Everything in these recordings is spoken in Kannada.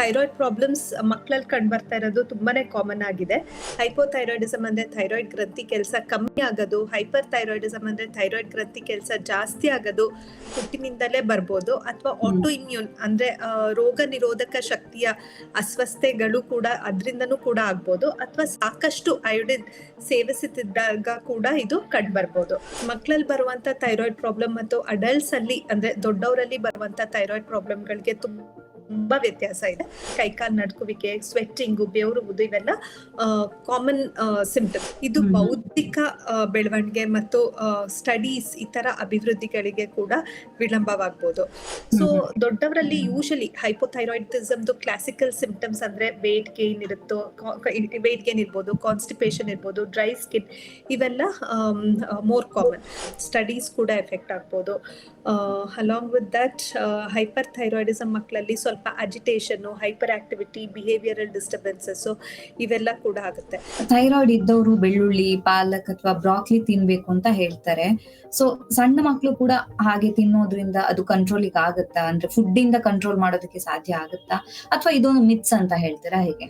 ಥೈರಾಯ್ಡ್ ಪ್ರಾಬ್ಲಮ್ಸ್ ಮಕ್ಕಳಲ್ಲಿ ಕಂಡು ಬರ್ತಾ ಇರೋದು ತುಂಬಾನೇ ಕಾಮನ್ ಆಗಿದೆ. ಹೈಪೋಥೈರಾಯ್ಡಿಸಮ್ ಅಂದ್ರೆ ಥೈರಾಯ್ಡ್ ಗ್ರಂಥಿ ಕೆಲಸ ಕಮ್ಮಿ ಆಗೋದು ಹೈಪರ್ ಥೈರಾಯ್ಡಿಸಮ್ ಅಂದ್ರೆ ಥೈರಾಯ್ಡ್ ಗ್ರಂಥಿ ಕೆಲಸ ಜಾಸ್ತಿ ಆಗೋದು ಹುಟ್ಟಿನಿಂದಲೇ ಬರ್ಬೋದು ಅಥವಾ ಆಟೋ ಇಮ್ಯೂನ್ ಅಂದ್ರೆ ರೋಗ ನಿರೋಧಕ ಶಕ್ತಿಯ ಅಸ್ವಸ್ಥತೆಗಳು ಕೂಡ ಅದರಿಂದನೂ ಕೂಡ ಆಗ್ಬೋದು ಅಥವಾ ಸಾಕಷ್ಟು ಅಯೋಡಿನ್ ಸೇವಿಸುತ್ತಿದ್ದಾಗ ಕೂಡ ಇದು ಕಂಡು ಬರ್ಬೋದು. ಮಕ್ಕಳಲ್ಲಿ ಬರುವಂತ ಥೈರಾಯ್ಡ್ ಪ್ರಾಬ್ಲಮ್ ಮತ್ತು ಅಡಲ್ಟ್ಸ್ ಅಲ್ಲಿ ಅಂದ್ರೆ ದೊಡ್ಡವರಲ್ಲಿ ಬರುವಂತ ಥೈರಾಯ್ಡ್ ಪ್ರಾಬ್ಲಮ್ಗಳಿಗೆ ತುಂಬಾ ವ್ಯತ್ಯಾಸ ಇದೆ. ಕೈಕಾಲು ನಡ್ಕುವಿಕೆ ಸ್ವೆಟ್ಟಿಂಗು ಬೆವರುವುದು ಇವೆಲ್ಲ ಕಾಮನ್ ಸಿಂಪ್ಟಮ್ ಇದು. ಬೌದ್ಧಿಕ ಬೆಳವಣಿಗೆ ಮತ್ತು ಸ್ಟಡೀಸ್ ಇತರ ಅಭಿವೃದ್ಧಿಗಳಿಗೆ ಕೂಡ ವಿಳಂಬವಾಗ್ಬೋದು. ಸೊ. ದೊಡ್ಡವರಲ್ಲಿ ಯೂಶಲಿ ಹೈಪೋಥೈರಾಯ್ಡಿಸಮ್ದು ಕ್ಲಾಸಿಕಲ್ ಸಿಂಪ್ಟಮ್ಸ್ ಅಂದ್ರೆ ವೇಟ್ ಗೇನ್ ಇರುತ್ತೋ ವೇಟ್ ಗೇನ್ ಇರ್ಬೋದು ಕಾನ್ಸ್ಟಿಪೇಷನ್ ಇರ್ಬೋದು ಡ್ರೈ ಸ್ಕಿನ್ ಇವೆಲ್ಲ ಮೋರ್ ಕಾಮನ್ ಸ್ಟಡೀಸ್ ಕೂಡ ಎಫೆಕ್ಟ್ ಆಗ್ಬೋದು. Along with that hyperthyroidism ಮಕ್ಕಳಲ್ಲಿ ಸ್ವಲ್ಪ agitation hyperactivity behavioural disturbances ಇವೆಲ್ಲ ಕೂಡ ಆಗುತ್ತೆ. ಥೈರಾಯ್ಡ್ ಇದ್ದವರು ಬೆಳ್ಳುಳ್ಳಿ, ಪಾಲಕ್ ಅಥವಾ ಬ್ರಾಕ್ಲಿ ತಿನ್ಬೇಕು ಅಂತ ಹೇಳ್ತಾರೆ. ಸೊ ಸಣ್ಣ ಮಕ್ಕಳು ಕೂಡ ಹಾಗೆ ತಿನ್ನೋದ್ರಿಂದ ಅದು ಕಂಟ್ರೋಲಿಗೆ ಆಗುತ್ತಾ? ಅಂದ್ರೆ ಫುಡ್ ಇಂದ ಕಂಟ್ರೋಲ್ ಮಾಡೋದಕ್ಕೆ ಸಾಧ್ಯ ಆಗುತ್ತಾ? ಅಥವಾ ಇದೊಂದು ಮಿತ್ಸ್ ಅಂತ ಹೇಳ್ತೀರಾ ಹೇಗೆ?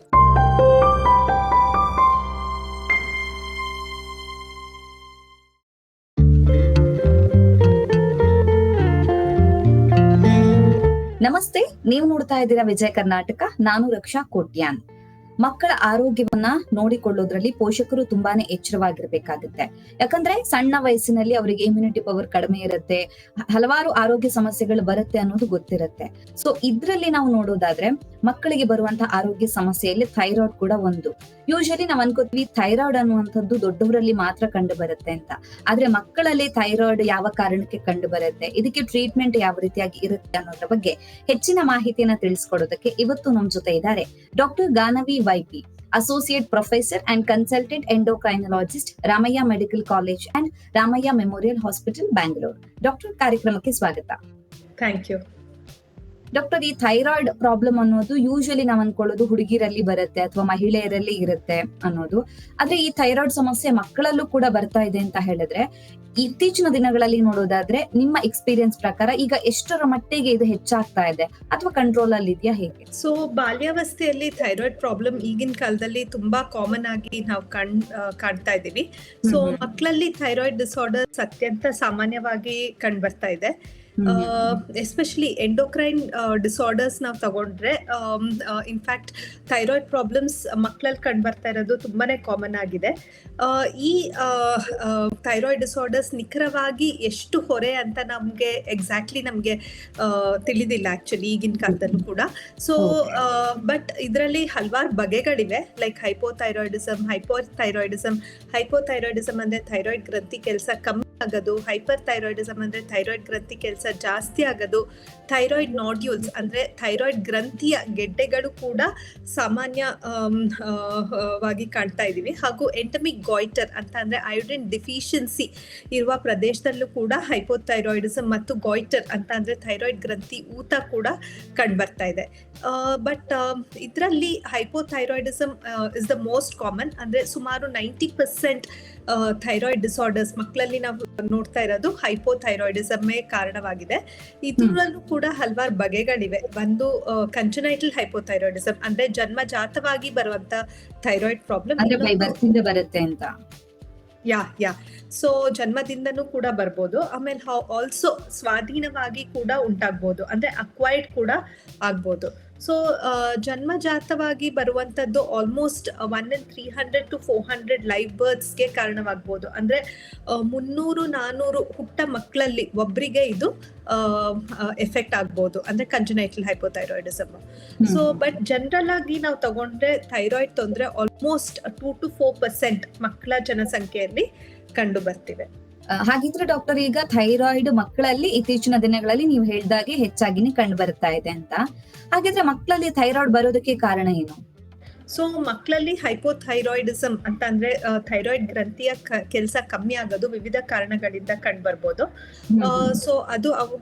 ನಮಸ್ತೆ ನೀವು ನೋಡ್ತಾ ಇದ್ದೀರಾ ವಿಜಯ ಕರ್ನಾಟಕ ನಾನು ರಕ್ಷಾ ಕೋಟ್ಯಾನ್. ಮಕ್ಕಳ ಆರೋಗ್ಯವನ್ನ ನೋಡಿಕೊಳ್ಳೋದ್ರಲ್ಲಿ ಪೋಷಕರು ತುಂಬಾನೇ ಎಚ್ಚರವಾಗಿರ್ಬೇಕಾಗುತ್ತೆ. ಯಾಕಂದ್ರೆ ಸಣ್ಣ ವಯಸ್ಸಿನಲ್ಲಿ ಅವರಿಗೆ ಇಮ್ಯುನಿಟಿ ಪವರ್ ಕಡಿಮೆ ಇರುತ್ತೆ, ಹಲವಾರು ಆರೋಗ್ಯ ಸಮಸ್ಯೆಗಳು ಬರುತ್ತೆ ಅನ್ನೋದು ಗೊತ್ತಿರುತ್ತೆ. ಸೊ ಇದ್ರಲ್ಲಿ ನಾವು ನೋಡೋದಾದ್ರೆ ಮಕ್ಕಳಿಗೆ ಬರುವಂತಹ ಆರೋಗ್ಯ ಸಮಸ್ಯೆಯಲ್ಲಿ ಥೈರಾಯ್ಡ್ ಕೂಡ ಒಂದು. ಯೂಶಲಿ ನಾವ್ ಅನ್ಕೋತೀವಿ ಥೈರಾಯ್ಡ್ ಅನ್ನುವಂಥದ್ದು ದೊಡ್ಡವರಲ್ಲಿ ಮಾತ್ರ ಕಂಡು ಬರುತ್ತೆ ಅಂತ. ಆದ್ರೆ ಮಕ್ಕಳಲ್ಲಿ ಥೈರಾಯ್ಡ್ ಯಾವ ಕಾರಣಕ್ಕೆ ಕಂಡು ಬರುತ್ತೆ, ಇದಕ್ಕೆ ಟ್ರೀಟ್ಮೆಂಟ್ ಯಾವ ರೀತಿಯಾಗಿ ಇರುತ್ತೆ ಅನ್ನೋದ್ರ ಬಗ್ಗೆ ಹೆಚ್ಚಿನ ಮಾಹಿತಿಯನ್ನ ತಿಳಿಸ್ಕೊಡೋದಕ್ಕೆ ಇವತ್ತು ನಮ್ ಜೊತೆ ಇದ್ದಾರೆ. Doctor Gaanavi AYP, Associate Professor and Consultant Endocrinologist, Ramaya Medical College and Ramaya Memorial Hospital, Bangalore. Dr. कार्यक्रम Swagata. Thank you. ಡಾಕ್ಟರ್ ಈ ಥೈರಾಯ್ಡ್ ಪ್ರಾಬ್ಲಮ್ ಅನ್ನೋದು ಯೂಶಲಿ ನಾವ್ ಅನ್ಕೊಳ್ಳೋದು ಹುಡುಗಿರಲ್ಲಿ ಬರುತ್ತೆ ಅಥವಾ ಮಹಿಳೆಯರಲ್ಲಿ ಇರುತ್ತೆ ಅನ್ನೋದು. ಆದ್ರೆ ಈ ಥೈರಾಯ್ಡ್ ಸಮಸ್ಯೆ ಮಕ್ಕಳಲ್ಲೂ ಕೂಡ ಬರ್ತಾ ಇದೆ ಅಂತ ಹೇಳಿದ್ರೆ ಇತ್ತೀಚಿನ ದಿನಗಳಲ್ಲಿ ನೋಡೋದಾದ್ರೆ ನಿಮ್ಮ ಎಕ್ಸ್ಪೀರಿಯನ್ಸ್ ಪ್ರಕಾರ ಈಗ ಎಷ್ಟರ ಮಟ್ಟಿಗೆ ಇದು ಹೆಚ್ಚಾಗ್ತಾ ಇದೆ ಅಥವಾ ಕಂಟ್ರೋಲ್ ಅಲ್ಲಿ ಇದೆಯಾ ಹೇಗೆ? ಸೊ ಬಾಲ್ಯಾವಸ್ಥೆಯಲ್ಲಿ ಥೈರಾಯ್ಡ್ ಪ್ರಾಬ್ಲಮ್ ಈಗಿನ ಕಾಲದಲ್ಲಿ ತುಂಬಾ ಕಾಮನ್ ಆಗಿ ನಾವು ಕಣ್ ಕಾಣ್ತಾ ಇದ್ದೀವಿ. ಸೊ. ಮಕ್ಕಳಲ್ಲಿ ಥೈರಾಯ್ಡ್ ಡಿಸಾರ್ಡರ್ಸ್ ಅತ್ಯಂತ ಸಾಮಾನ್ಯವಾಗಿ ಕಂಡು ಬರ್ತಾ ಇದೆ. ಎಸ್ಪೆಷಲಿ ಎಂಡೋಕ್ರೈನ್ ಡಿಸಾರ್ಡರ್ಸ್ ನಾವು ತಗೊಂಡ್ರೆ ಇನ್ಫ್ಯಾಕ್ಟ್ ಥೈರಾಯ್ಡ್ ಪ್ರಾಬ್ಲಮ್ಸ್ ಮಕ್ಕಳಲ್ಲಿ ಕಂಡು ಬರ್ತಾ ಇರೋದು ತುಂಬಾನೇ ಕಾಮನ್ ಆಗಿದೆ. ಈ ಥೈರಾಯ್ಡ್ ಡಿಸಾರ್ಡರ್ಸ್ ನಿಖರವಾಗಿ ಎಷ್ಟು ಹೊರೆ ಅಂತ ನಮಗೆ ಎಕ್ಸಾಕ್ಟ್ಲಿ ನಮಗೆ ತಿಳಿದಿಲ್ಲ ಆಕ್ಚುಲಿ ಈಗಿನ ಕಾಲದಲ್ಲೂ ಕೂಡ. ಸೊ ಬಟ್ ಇದರಲ್ಲಿ ಹಲವಾರು ಬಗೆಗಳಿವೆ like hypothyroidism hyperthyroidism hypothyroidism ಅಂದ್ರೆ ಥೈರಾಯ್ಡ್ ಗ್ರಂಥಿ ಕೆಲಸ ಕಮ್ಮಿ ಆಗೋದು ಹೈಪರ್ ಥೈರಾಯ್ಡಿಸಮ್ ಅಂದ್ರೆ ಥೈರಾಯ್ಡ್ ಗ್ರಂಥಿ ಕೆಲಸ ಜಾಸ್ತಿ ಆಗೋದು ಥೈರಾಯ್ಡ್ ನಾಡ್ಯೂಲ್ಸ್, ಅಂದರೆ ಥೈರಾಯ್ಡ್ ಗ್ರಂಥಿಯ ಗೆಡ್ಡೆಗಳು ಕೂಡ ಸಾಮಾನ್ಯವಾಗಿ ಕಾಣ್ತಾ ಇದ್ದೀವಿ. ಹಾಗೂ ಎಂಟಮಿಕ್ ಗಾಯ್ಟರ್ ಅಂತ ಅಂದರೆ ಅಯೋಡಿನ್ ಡಿಫಿಷಿಯನ್ಸಿ ಇರುವ ಪ್ರದೇಶದಲ್ಲೂ ಕೂಡ ಹೈಪೋಥೈರಾಯ್ಡಿಸಮ್ ಮತ್ತು ಗಾಯ್ಟರ್ ಅಂತ ಅಂದರೆ ಥೈರಾಯ್ಡ್ ಗ್ರಂಥಿ ಊತ ಕೂಡ ಕಂಡುಬರ್ತಾ ಇದೆ. ಬಟ್ ಇದರಲ್ಲಿ hypothyroidism is the most common ಅಂದರೆ ಸುಮಾರು ನೈಂಟಿ ಪರ್ಸೆಂಟ್ ಥೈರಾಯ್ಡ್ ಡಿಸಾರ್ಡರ್ಸ್ ಮಕ್ಕಳಲ್ಲಿ ನಾವು ನೋಡ್ತಾ ಇರೋದು ಹೈಪೋಥೈರಾಯ್ಡಿಸಮ್ಮೇ ಕಾರಣವಾಗಿದೆ. ಇದರಲ್ಲೂ ಕೂಡ ಹಲವಾರು ಬಗೆಗಳಿವೆ. ಒಂದು ಕಂಚನೈಟಲ್ ಹೈಪೋಥೈರಾಯ್ಡಿಸಮ್ ಅಂದ್ರೆ ಜನ್ಮಜಾತವಾಗಿ ಬರುವಂತ ಥೈರಾಯ್ಡ್ ಪ್ರಾಬ್ಲಮ್ ಬರುತ್ತೆ ಅಂತ. ಯಾ ಯಾ. ಸೊ ಜನ್ಮದಿಂದನೂ ಕೂಡ ಬರ್ಬೋದು. ಆಮೇಲೆ ಆಲ್ಸೋ ಸ್ವಾಧೀನವಾಗಿ ಕೂಡ ಉಂಟಾಗ್ಬೋದು. ಅಂದ್ರೆ ಅಕ್ವೈರ್ಡ್ ಕೂಡ ಆಗ್ಬೋದು. ಸೊ ಜನ್ಮಜಾತವಾಗಿ ಬರುವಂತದ್ದು almost one and three hundred to four hundred live ಬರ್ತ್ಸ್ಗೆ ಕಾರಣವಾಗ್ಬೋದು. ಅಂದ್ರೆ ಆ, ಮುನ್ನೂರು ನಾನೂರು ಹುಟ್ಟ ಮಕ್ಕಳಲ್ಲಿ ಒಬ್ರಿಗೆ ಇದು ಎಫೆಕ್ಟ್ ಆಗ್ಬೋದು. ಅಂದ್ರೆ congenital hypothyroidism so but general ಆಗಿ ನಾವು ತಗೊಂಡ್ರೆ ಥೈರಾಯ್ಡ್ ತೊಂದರೆ almost two to four percent ಮಕ್ಕಳ ಜನಸಂಖ್ಯೆಯಲ್ಲಿ ಕಂಡು ಬರ್ತಿವೆ. ಹಾಗಿದ್ರೆ ಡಾಕ್ಟರ್ ಈಗ ಥೈರಾಯ್ಡ್ ಮಕ್ಕಳಲ್ಲಿ ಇತ್ತೀಚಿನ ದಿನಗಳಲ್ಲಿ ನೀವು ಹೇಳ್ದಾಗೆ ಹೆಚ್ಚಾಗಿನೇ ಕಂಡು ಬರ್ತಾ ಇದೆ ಅಂತ. ಹಾಗಿದ್ರೆ ಮಕ್ಕಳಲ್ಲಿ ಥೈರಾಯ್ಡ್ ಬರೋದಕ್ಕೆ ಕಾರಣ ಏನು? ಸೊ ಮಕ್ಕಳಲ್ಲಿ ಹೈಪೋಥೈರಾಯ್ಡಿಸಮ್ ಅಂತ ಅಂದ್ರೆ ಥೈರಾಯ್ಡ್ ಗ್ರಂಥಿಯ ಕೆಲಸ ಕಮ್ಮಿ ಆಗೋದು ವಿವಿಧ ಕಾರಣಗಳಿಂದ ಕಂಡು ಬರ್ಬೋದು. ಸೊ ಅದು ಅವ್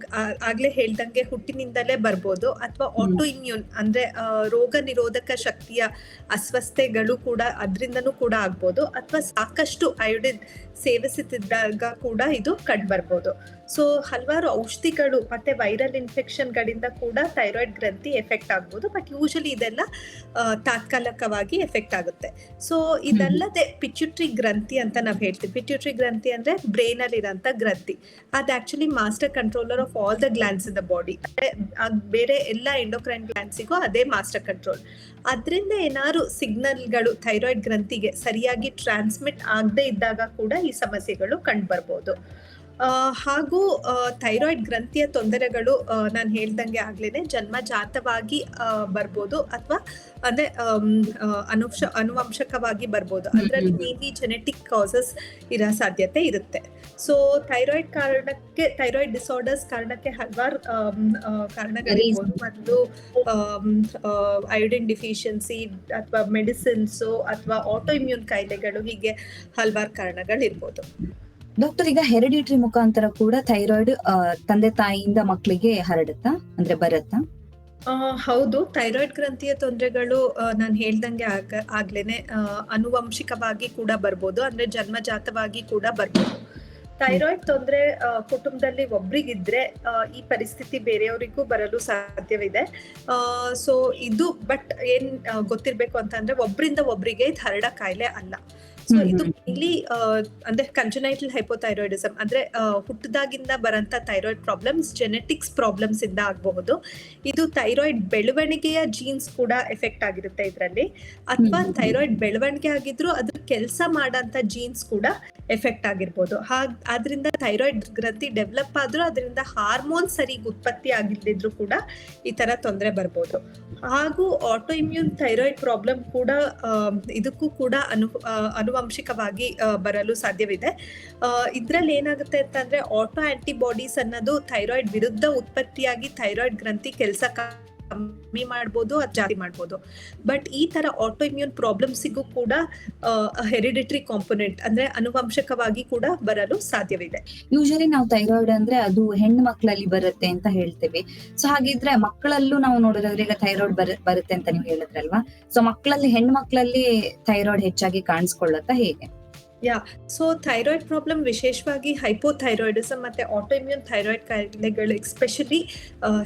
ಆಗ್ಲೇ ಹೇಳ್ದಂಗೆ ಹುಟ್ಟಿನಿಂದಲೇ ಬರ್ಬೋದು. ಅಥವಾ ಆಟೋ ಇಮ್ಯೂನ್ ಅಂದ್ರೆ ರೋಗ ನಿರೋಧಕ ಶಕ್ತಿಯ ಅಸ್ವಸ್ಥತೆಗಳು ಕೂಡ ಅದರಿಂದನೂ ಕೂಡ ಆಗ್ಬೋದು. ಅಥವಾ ಸಾಕಷ್ಟು ಅಯೋಡಿನ್ ಸೇವಿಸುತ್ತಿದ್ದಾಗ ಕೂಡ ಇದು ಕಂಡುಬರ್ಬೋದು. ಸೊ ಹಲವಾರು ಔಷಧಿಗಳು ಮತ್ತೆ ವೈರಲ್ ಇನ್ಫೆಕ್ಷನ್ಗಳಿಂದ ಕೂಡ ಥೈರಾಯ್ಡ್ ಗ್ರಂಥಿ ಎಫೆಕ್ಟ್ ಆಗ್ಬೋದು. ಬಟ್ ಯೂಶಲಿ ಇದೆಲ್ಲ ತಾತ್ಕಾಲಿಕವಾಗಿ ಎಫೆಕ್ಟ್ ಆಗುತ್ತೆ. ಸೊ ಇದಲ್ಲದೆ ಪಿಚ್ಯುಟ್ರಿ ಗ್ರಂಥಿ ಅಂತ ನಾವು ಹೇಳ್ತೀವಿ. ಪಿಚ್ಯುಟ್ರಿ ಗ್ರಂಥಿ ಅಂದ್ರೆ ಬ್ರೈನ್ ಅಲ್ಲಿ ಇರೋಂಥ ಗ್ರಂಥಿ. ಅದು actually master controller of all the glands in the body ಬೇರೆ ಎಲ್ಲ ಎಂಡೋಕ್ರೈನ್ ಗ್ಲಾನ್ಸಿಗೂ ಅದೇ ಮಾಸ್ಟರ್ ಕಂಟ್ರೋಲ್ ಅದರಿಂದ ಏನಾದ್ರು ಸಿಗ್ನಲ್ಗಳು ಥೈರಾಯ್ಡ್ ಗ್ರಂಥಿಗೆ ಸರಿಯಾಗಿ ಟ್ರಾನ್ಸ್ಮಿಟ್ ಆಗದೆ ಇದ್ದಾಗ ಕೂಡ ಈ ಸಮಸ್ಯೆಗಳು ಕಂಡುಬರ್ಬೋದು. ಹಾಗೂ ಥೈರಾಯ್ಡ್ ಗ್ರಂಥಿಯ ತೊಂದರೆಗಳು ನಾನು ಹೇಳ್ದಂಗೆ ಆಗ್ಲೇನೆ ಜನ್ಮಜಾತವಾಗಿ ಜಾತವಾಗಿ ಬರ್ಬೋದು ಅಥವಾ ಅಂದ್ರೆ ಆಮ್, ಅನುವಂಶ ಅನುವಂಶಕವಾಗಿ ಬರ್ಬೋದು. ಅದರಲ್ಲಿ. ಮೇನ್ಲಿ ಜೆನೆಟಿಕ್ ಕಾಸಸ್ ಇರೋ ಸಾಧ್ಯತೆ ಇರುತ್ತೆ. ಸೊ ಥೈರಾಯ್ಡ್ ಕಾರಣಕ್ಕೆ ಥೈರಾಯ್ಡ್ ಡಿಸಾರ್ಡರ್ಸ್ ಕಾರಣಕ್ಕೆ ಹಲವಾರು ಕಾರಣಗಳಿರ್ಬೋದು ಒಂದು ಐಡಿನ್ ಡಿಫಿಷಿಯನ್ಸಿ ಅಥವಾ ಮೆಡಿಸಿನ್ಸು ಅಥವಾ ಆಟೋ ಇಮ್ಯೂನ್ ಕಾಯಿಲೆಗಳು ಹೀಗೆ ಹಲವಾರು ಕಾರಣಗಳಿರ್ಬೋದು. ಡಾಕ್ಟರ್ ಈಗ ಹೆರಿಡಿಟ್ರಿ ಮುಖಾಂತರ ಕೂಡ ಥೈರಾಯ್ಡ್ ತಂದೆ ತಾಯಿಯಿಂದ ಮಕ್ಕಳಿಗೆ ಹರಡುತ್ತಾ? ಅಂದ್ರೆ ಬರುತ್ತಾ? ಹೌದು. ಥೈರಾಯ್ಡ್ ಗ್ರಂಥಿಯ ತೊಂದರೆಗಳು ನಾನು ಹೇಳ್ದಂಗೆ ಆಗ ಆಗ್ಲೇನೆ ಅನುವಂಶಿಕವಾಗಿ ಕೂಡ ಬರ್ಬೋದು. ಅಂದ್ರೆ ಜನ್ಮಜಾತವಾಗಿ ಕೂಡ ಬರ್ಬೋದು. ಥೈರಾಯ್ಡ್ ತೊಂದರೆ ಕುಟುಂಬದಲ್ಲಿ ಒಬ್ರಿಗಿದ್ರೆ ಈ ಪರಿಸ್ಥಿತಿ ಬೇರೆಯವರಿಗೂ ಬರಲು ಸಾಧ್ಯವಿದೆ. ಸೊ ಇದು ಬಟ್ ಏನ್ ಗೊತ್ತಿರ್ಬೇಕು ಅಂತಂದ್ರೆ ಒಬ್ರಿಂದ ಒಬ್ರಿಗೆ ಇದು ಹರಡ ಕಾಯಿಲೆ ಅಲ್ಲ. ಸೊ ಇದು. ಇಲ್ಲಿ ಅಂದ್ರೆ ಕಂಜನೈಟಲ್ ಹೈಪೋಥೈರಾಯ್ಡಿಸಮ್ ಅಂದ್ರೆ ಹುಟ್ಟದಾಗಿಂದ ಬರಂತ ಥೈರಾಯ್ಡ್ ಪ್ರಾಬ್ಲಮ್ಸ್ ಜೆನೆಟಿಕ್ಸ್ ಪ್ರಾಬ್ಲಮ್ಸ್ ಇಂದ ಆಗಬಹುದು. ಇದು ಥೈರಾಯ್ಡ್ ಬೆಳವಣಿಗೆಯ ಜೀನ್ಸ್ ಕೂಡ ಎಫೆಕ್ಟ್ ಆಗಿರುತ್ತೆ ಇದರಲ್ಲಿ. ಅಥವಾ ಥೈರಾಯ್ಡ್ ಬೆಳವಣಿಗೆ ಆಗಿದ್ರು ಅದ್ರ ಕೆಲಸ ಮಾಡಂತ ಜೀನ್ಸ್ ಕೂಡ ಎಫೆಕ್ಟ್ ಆಗಿರ್ಬೋದು. ಹಾಗ ಆದ್ರಿಂದ ಥೈರಾಯ್ಡ್ ಗ್ರಂಥಿ ಡೆವಲಪ್ ಆದ್ರೂ ಅದರಿಂದ ಹಾರ್ಮೋನ್ ಸರಿ ಉತ್ಪತ್ತಿ ಆಗಿಲ್ಲದಿದ್ರು ಕೂಡ ಈ ತರ ತೊಂದರೆ ಬರ್ಬೋದು. ಹಾಗೂ ಆಟೋ ಇಮ್ಯೂನ್ ಥೈರಾಯ್ಡ್ ಪ್ರಾಬ್ಲಮ್ ಕೂಡ ಇದಕ್ಕೂ ಕೂಡ ಅನು ಅನುವಂಶಿಕವಾಗಿ ಆ, ಬರಲು ಸಾಧ್ಯವಿದೆ. ಇದರಲ್ಲಿ ಏನಾಗುತ್ತೆ ಅಂತಂದ್ರೆ ಆಟೋ ಆಂಟಿಬಾಡೀಸ್ ಅನ್ನೋದು ಥೈರಾಯ್ಡ್ ವಿರುದ್ಧ ಉತ್ಪತ್ತಿಯಾಗಿ ಥೈರಾಯ್ಡ್ ಗ್ರಂಥಿ ಕೆಲಸ ಕಮ್ಮಿ ಮಾಡ್ಬೋದು, ಅದು ಜಾಸ್ತಿ ಮಾಡ್ಬೋದು. ಬಟ್ ಈ ತರ ಆಟೋ ಇಮ್ಯೂನ್ ಪ್ರಾಬ್ಲಮ್ಸಿಗೂ ಕೂಡ ಹೆರಿಡಿಟರಿ ಕಾಂಪೊನೆಂಟ್ ಅಂದ್ರೆ ಅನುವಂಶಕವಾಗಿ ಕೂಡ ಬರಲು ಸಾಧ್ಯವಿದೆ. ಯೂಶಲಿ ನಾವು ಥೈರಾಯ್ಡ್ ಅಂದ್ರೆ ಅದು ಹೆಣ್ಣು ಮಕ್ಕಳಲ್ಲಿ ಬರುತ್ತೆ ಅಂತ ಹೇಳ್ತೇವೆ. ಸೊ ಹಾಗಿದ್ರೆ ಮಕ್ಕಳಲ್ಲೂ ನಾವು ನೋಡಿದ್ರೆ ಈಗ ಥೈರಾಯ್ಡ್ ಬರುತ್ತೆ ಅಂತ ನೀವು ಹೇಳಿದ್ರಲ್ವಾ? ಸೊ ಮಕ್ಕಳಲ್ಲಿ, ಹೆಣ್ಣು ಮಕ್ಕಳಲ್ಲಿ ಥೈರಾಯ್ಡ್ ಹೆಚ್ಚಾಗಿ ಕಾಣಿಸ್ಕೊಳ್ಳುತ್ತಾ ಹೇಗೆ? ಸೊ ಥೈರಾಯ್ಡ್ ಪ್ರಾಬ್ಲಮ್ ವಿಶೇಷವಾಗಿ ಹೈಪೋಥೈರಾಯ್ಡಿಸಮ್ ಮತ್ತೆ ಆಟೋಇಮ್ಯೂನ್ ಥೈರಾಯ್ಡ್ ಕಾಯಿಲೆಗಳು ಎಸ್ಪೆಷಲಿ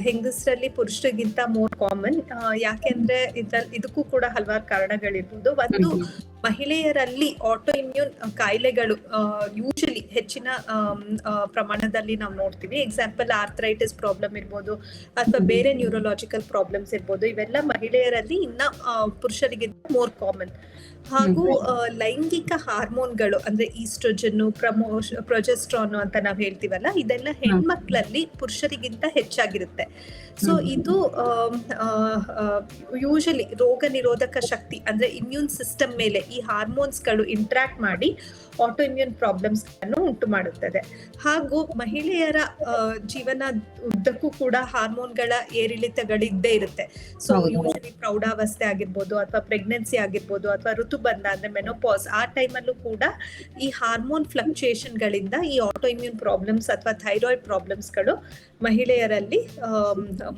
ಹೆಂಗಸರಲ್ಲಿ ಪುರುಷರಿಗಿಂತ ಮೋರ್ ಕಾಮನ್ ಯಾಕೆಂದ್ರೆ ಇದ್ರಲ್ಲಿ, ಇದಕ್ಕೂ ಕೂಡ ಹಲವಾರು ಕಾರಣಗಳಿರ್ಬೋದು. ಒಂದು ಮಹಿಳೆಯರಲ್ಲಿ ಆಟೋ ಇಮ್ಯೂನ್ ಕಾಯಿಲೆಗಳು ಯೂಶಲಿ ಹೆಚ್ಚಿನ ಪ್ರಮಾಣದಲ್ಲಿ ನಾವು ನೋಡ್ತೀವಿ. ಎಕ್ಸಾಂಪಲ್ ಆರ್ಥ್ರೈಟಿಸ್ ಪ್ರಾಬ್ಲಮ್ ಇರ್ಬೋದು ಅಥವಾ ಬೇರೆ ನ್ಯೂರೋಲಾಜಿಕಲ್ ಪ್ರಾಬ್ಲಮ್ಸ್ ಇರ್ಬೋದು ಇವೆಲ್ಲ ಮಹಿಳೆಯರಲ್ಲಿ ಇನ್ನ ಪುರುಷರಿಗಿಂತ ಮೋರ್ ಕಾಮನ್ ಹಾಗೂ ಲೈಂಗಿಕ ಹಾರ್ಮೋನ್ಗಳು ಅಂದ್ರೆ ಈಸ್ಟ್ರೋಜನ್ ಪ್ರಮೋಶ್ ಪ್ರೊಜೆಸ್ಟ್ರಾನ್ ಅಂತ ನಾವು ಹೇಳ್ತೀವಲ್ಲ ಇದೆಲ್ಲ ಹೆಣ್ಮಕ್ಳಲ್ಲಿ ಪುರುಷರಿಗಿಂತ ಹೆಚ್ಚಾಗಿರುತ್ತೆ. ಸೊ. ಇದು ಯೂಶಲಿ ರೋಗ ನಿರೋಧಕ ಶಕ್ತಿ ಅಂದ್ರೆ ಇಮ್ಯೂನ್ ಸಿಸ್ಟಮ್ ಮೇಲೆ ಈ ಹಾರ್ಮೋನ್ಸ್ಗಳು ಇಂಟ್ರಾಕ್ಟ್ ಮಾಡಿ ಆಟೋ ಇಮ್ಯೂನ್ ಪ್ರಾಬ್ಲಮ್ಸ್ ಅನ್ನು ಉಂಟು ಮಾಡುತ್ತದೆ ಹಾಗೂ ಮಹಿಳೆಯರ ಜೀವನ ಉದ್ದಕ್ಕೂ ಕೂಡ ಹಾರ್ಮೋನ್ಗಳ ಏರಿಳಿತಗಳಿದ್ದೇ ಇರುತ್ತೆ ಸೊ. ಯೂಶಲಿ ಪ್ರೌಢಾವಸ್ಥೆ ಆಗಿರ್ಬೋದು ಅಥವಾ ಪ್ರೆಗ್ನೆನ್ಸಿ ಆಗಿರ್ಬೋದು ಅಥವಾ ಋತುಬಂಧ ಅಂದ್ರೆ ಮೆನೋಪಾಸ್ ಆ ಟೈಮಲ್ಲೂ ಕೂಡ ಈ ಹಾರ್ಮೋನ್ ಫ್ಲಕ್ಚುಯೇಷನ್ ಗಳಿಂದ ಈ ಆಟೋ ಇಮ್ಯೂನ್ ಪ್ರಾಬ್ಲಮ್ಸ್ ಅಥವಾ ಥೈರಾಯ್ಡ್ ಪ್ರಾಬ್ಲಮ್ಸ್ಗಳು ಮಹಿಳೆಯರಲ್ಲಿ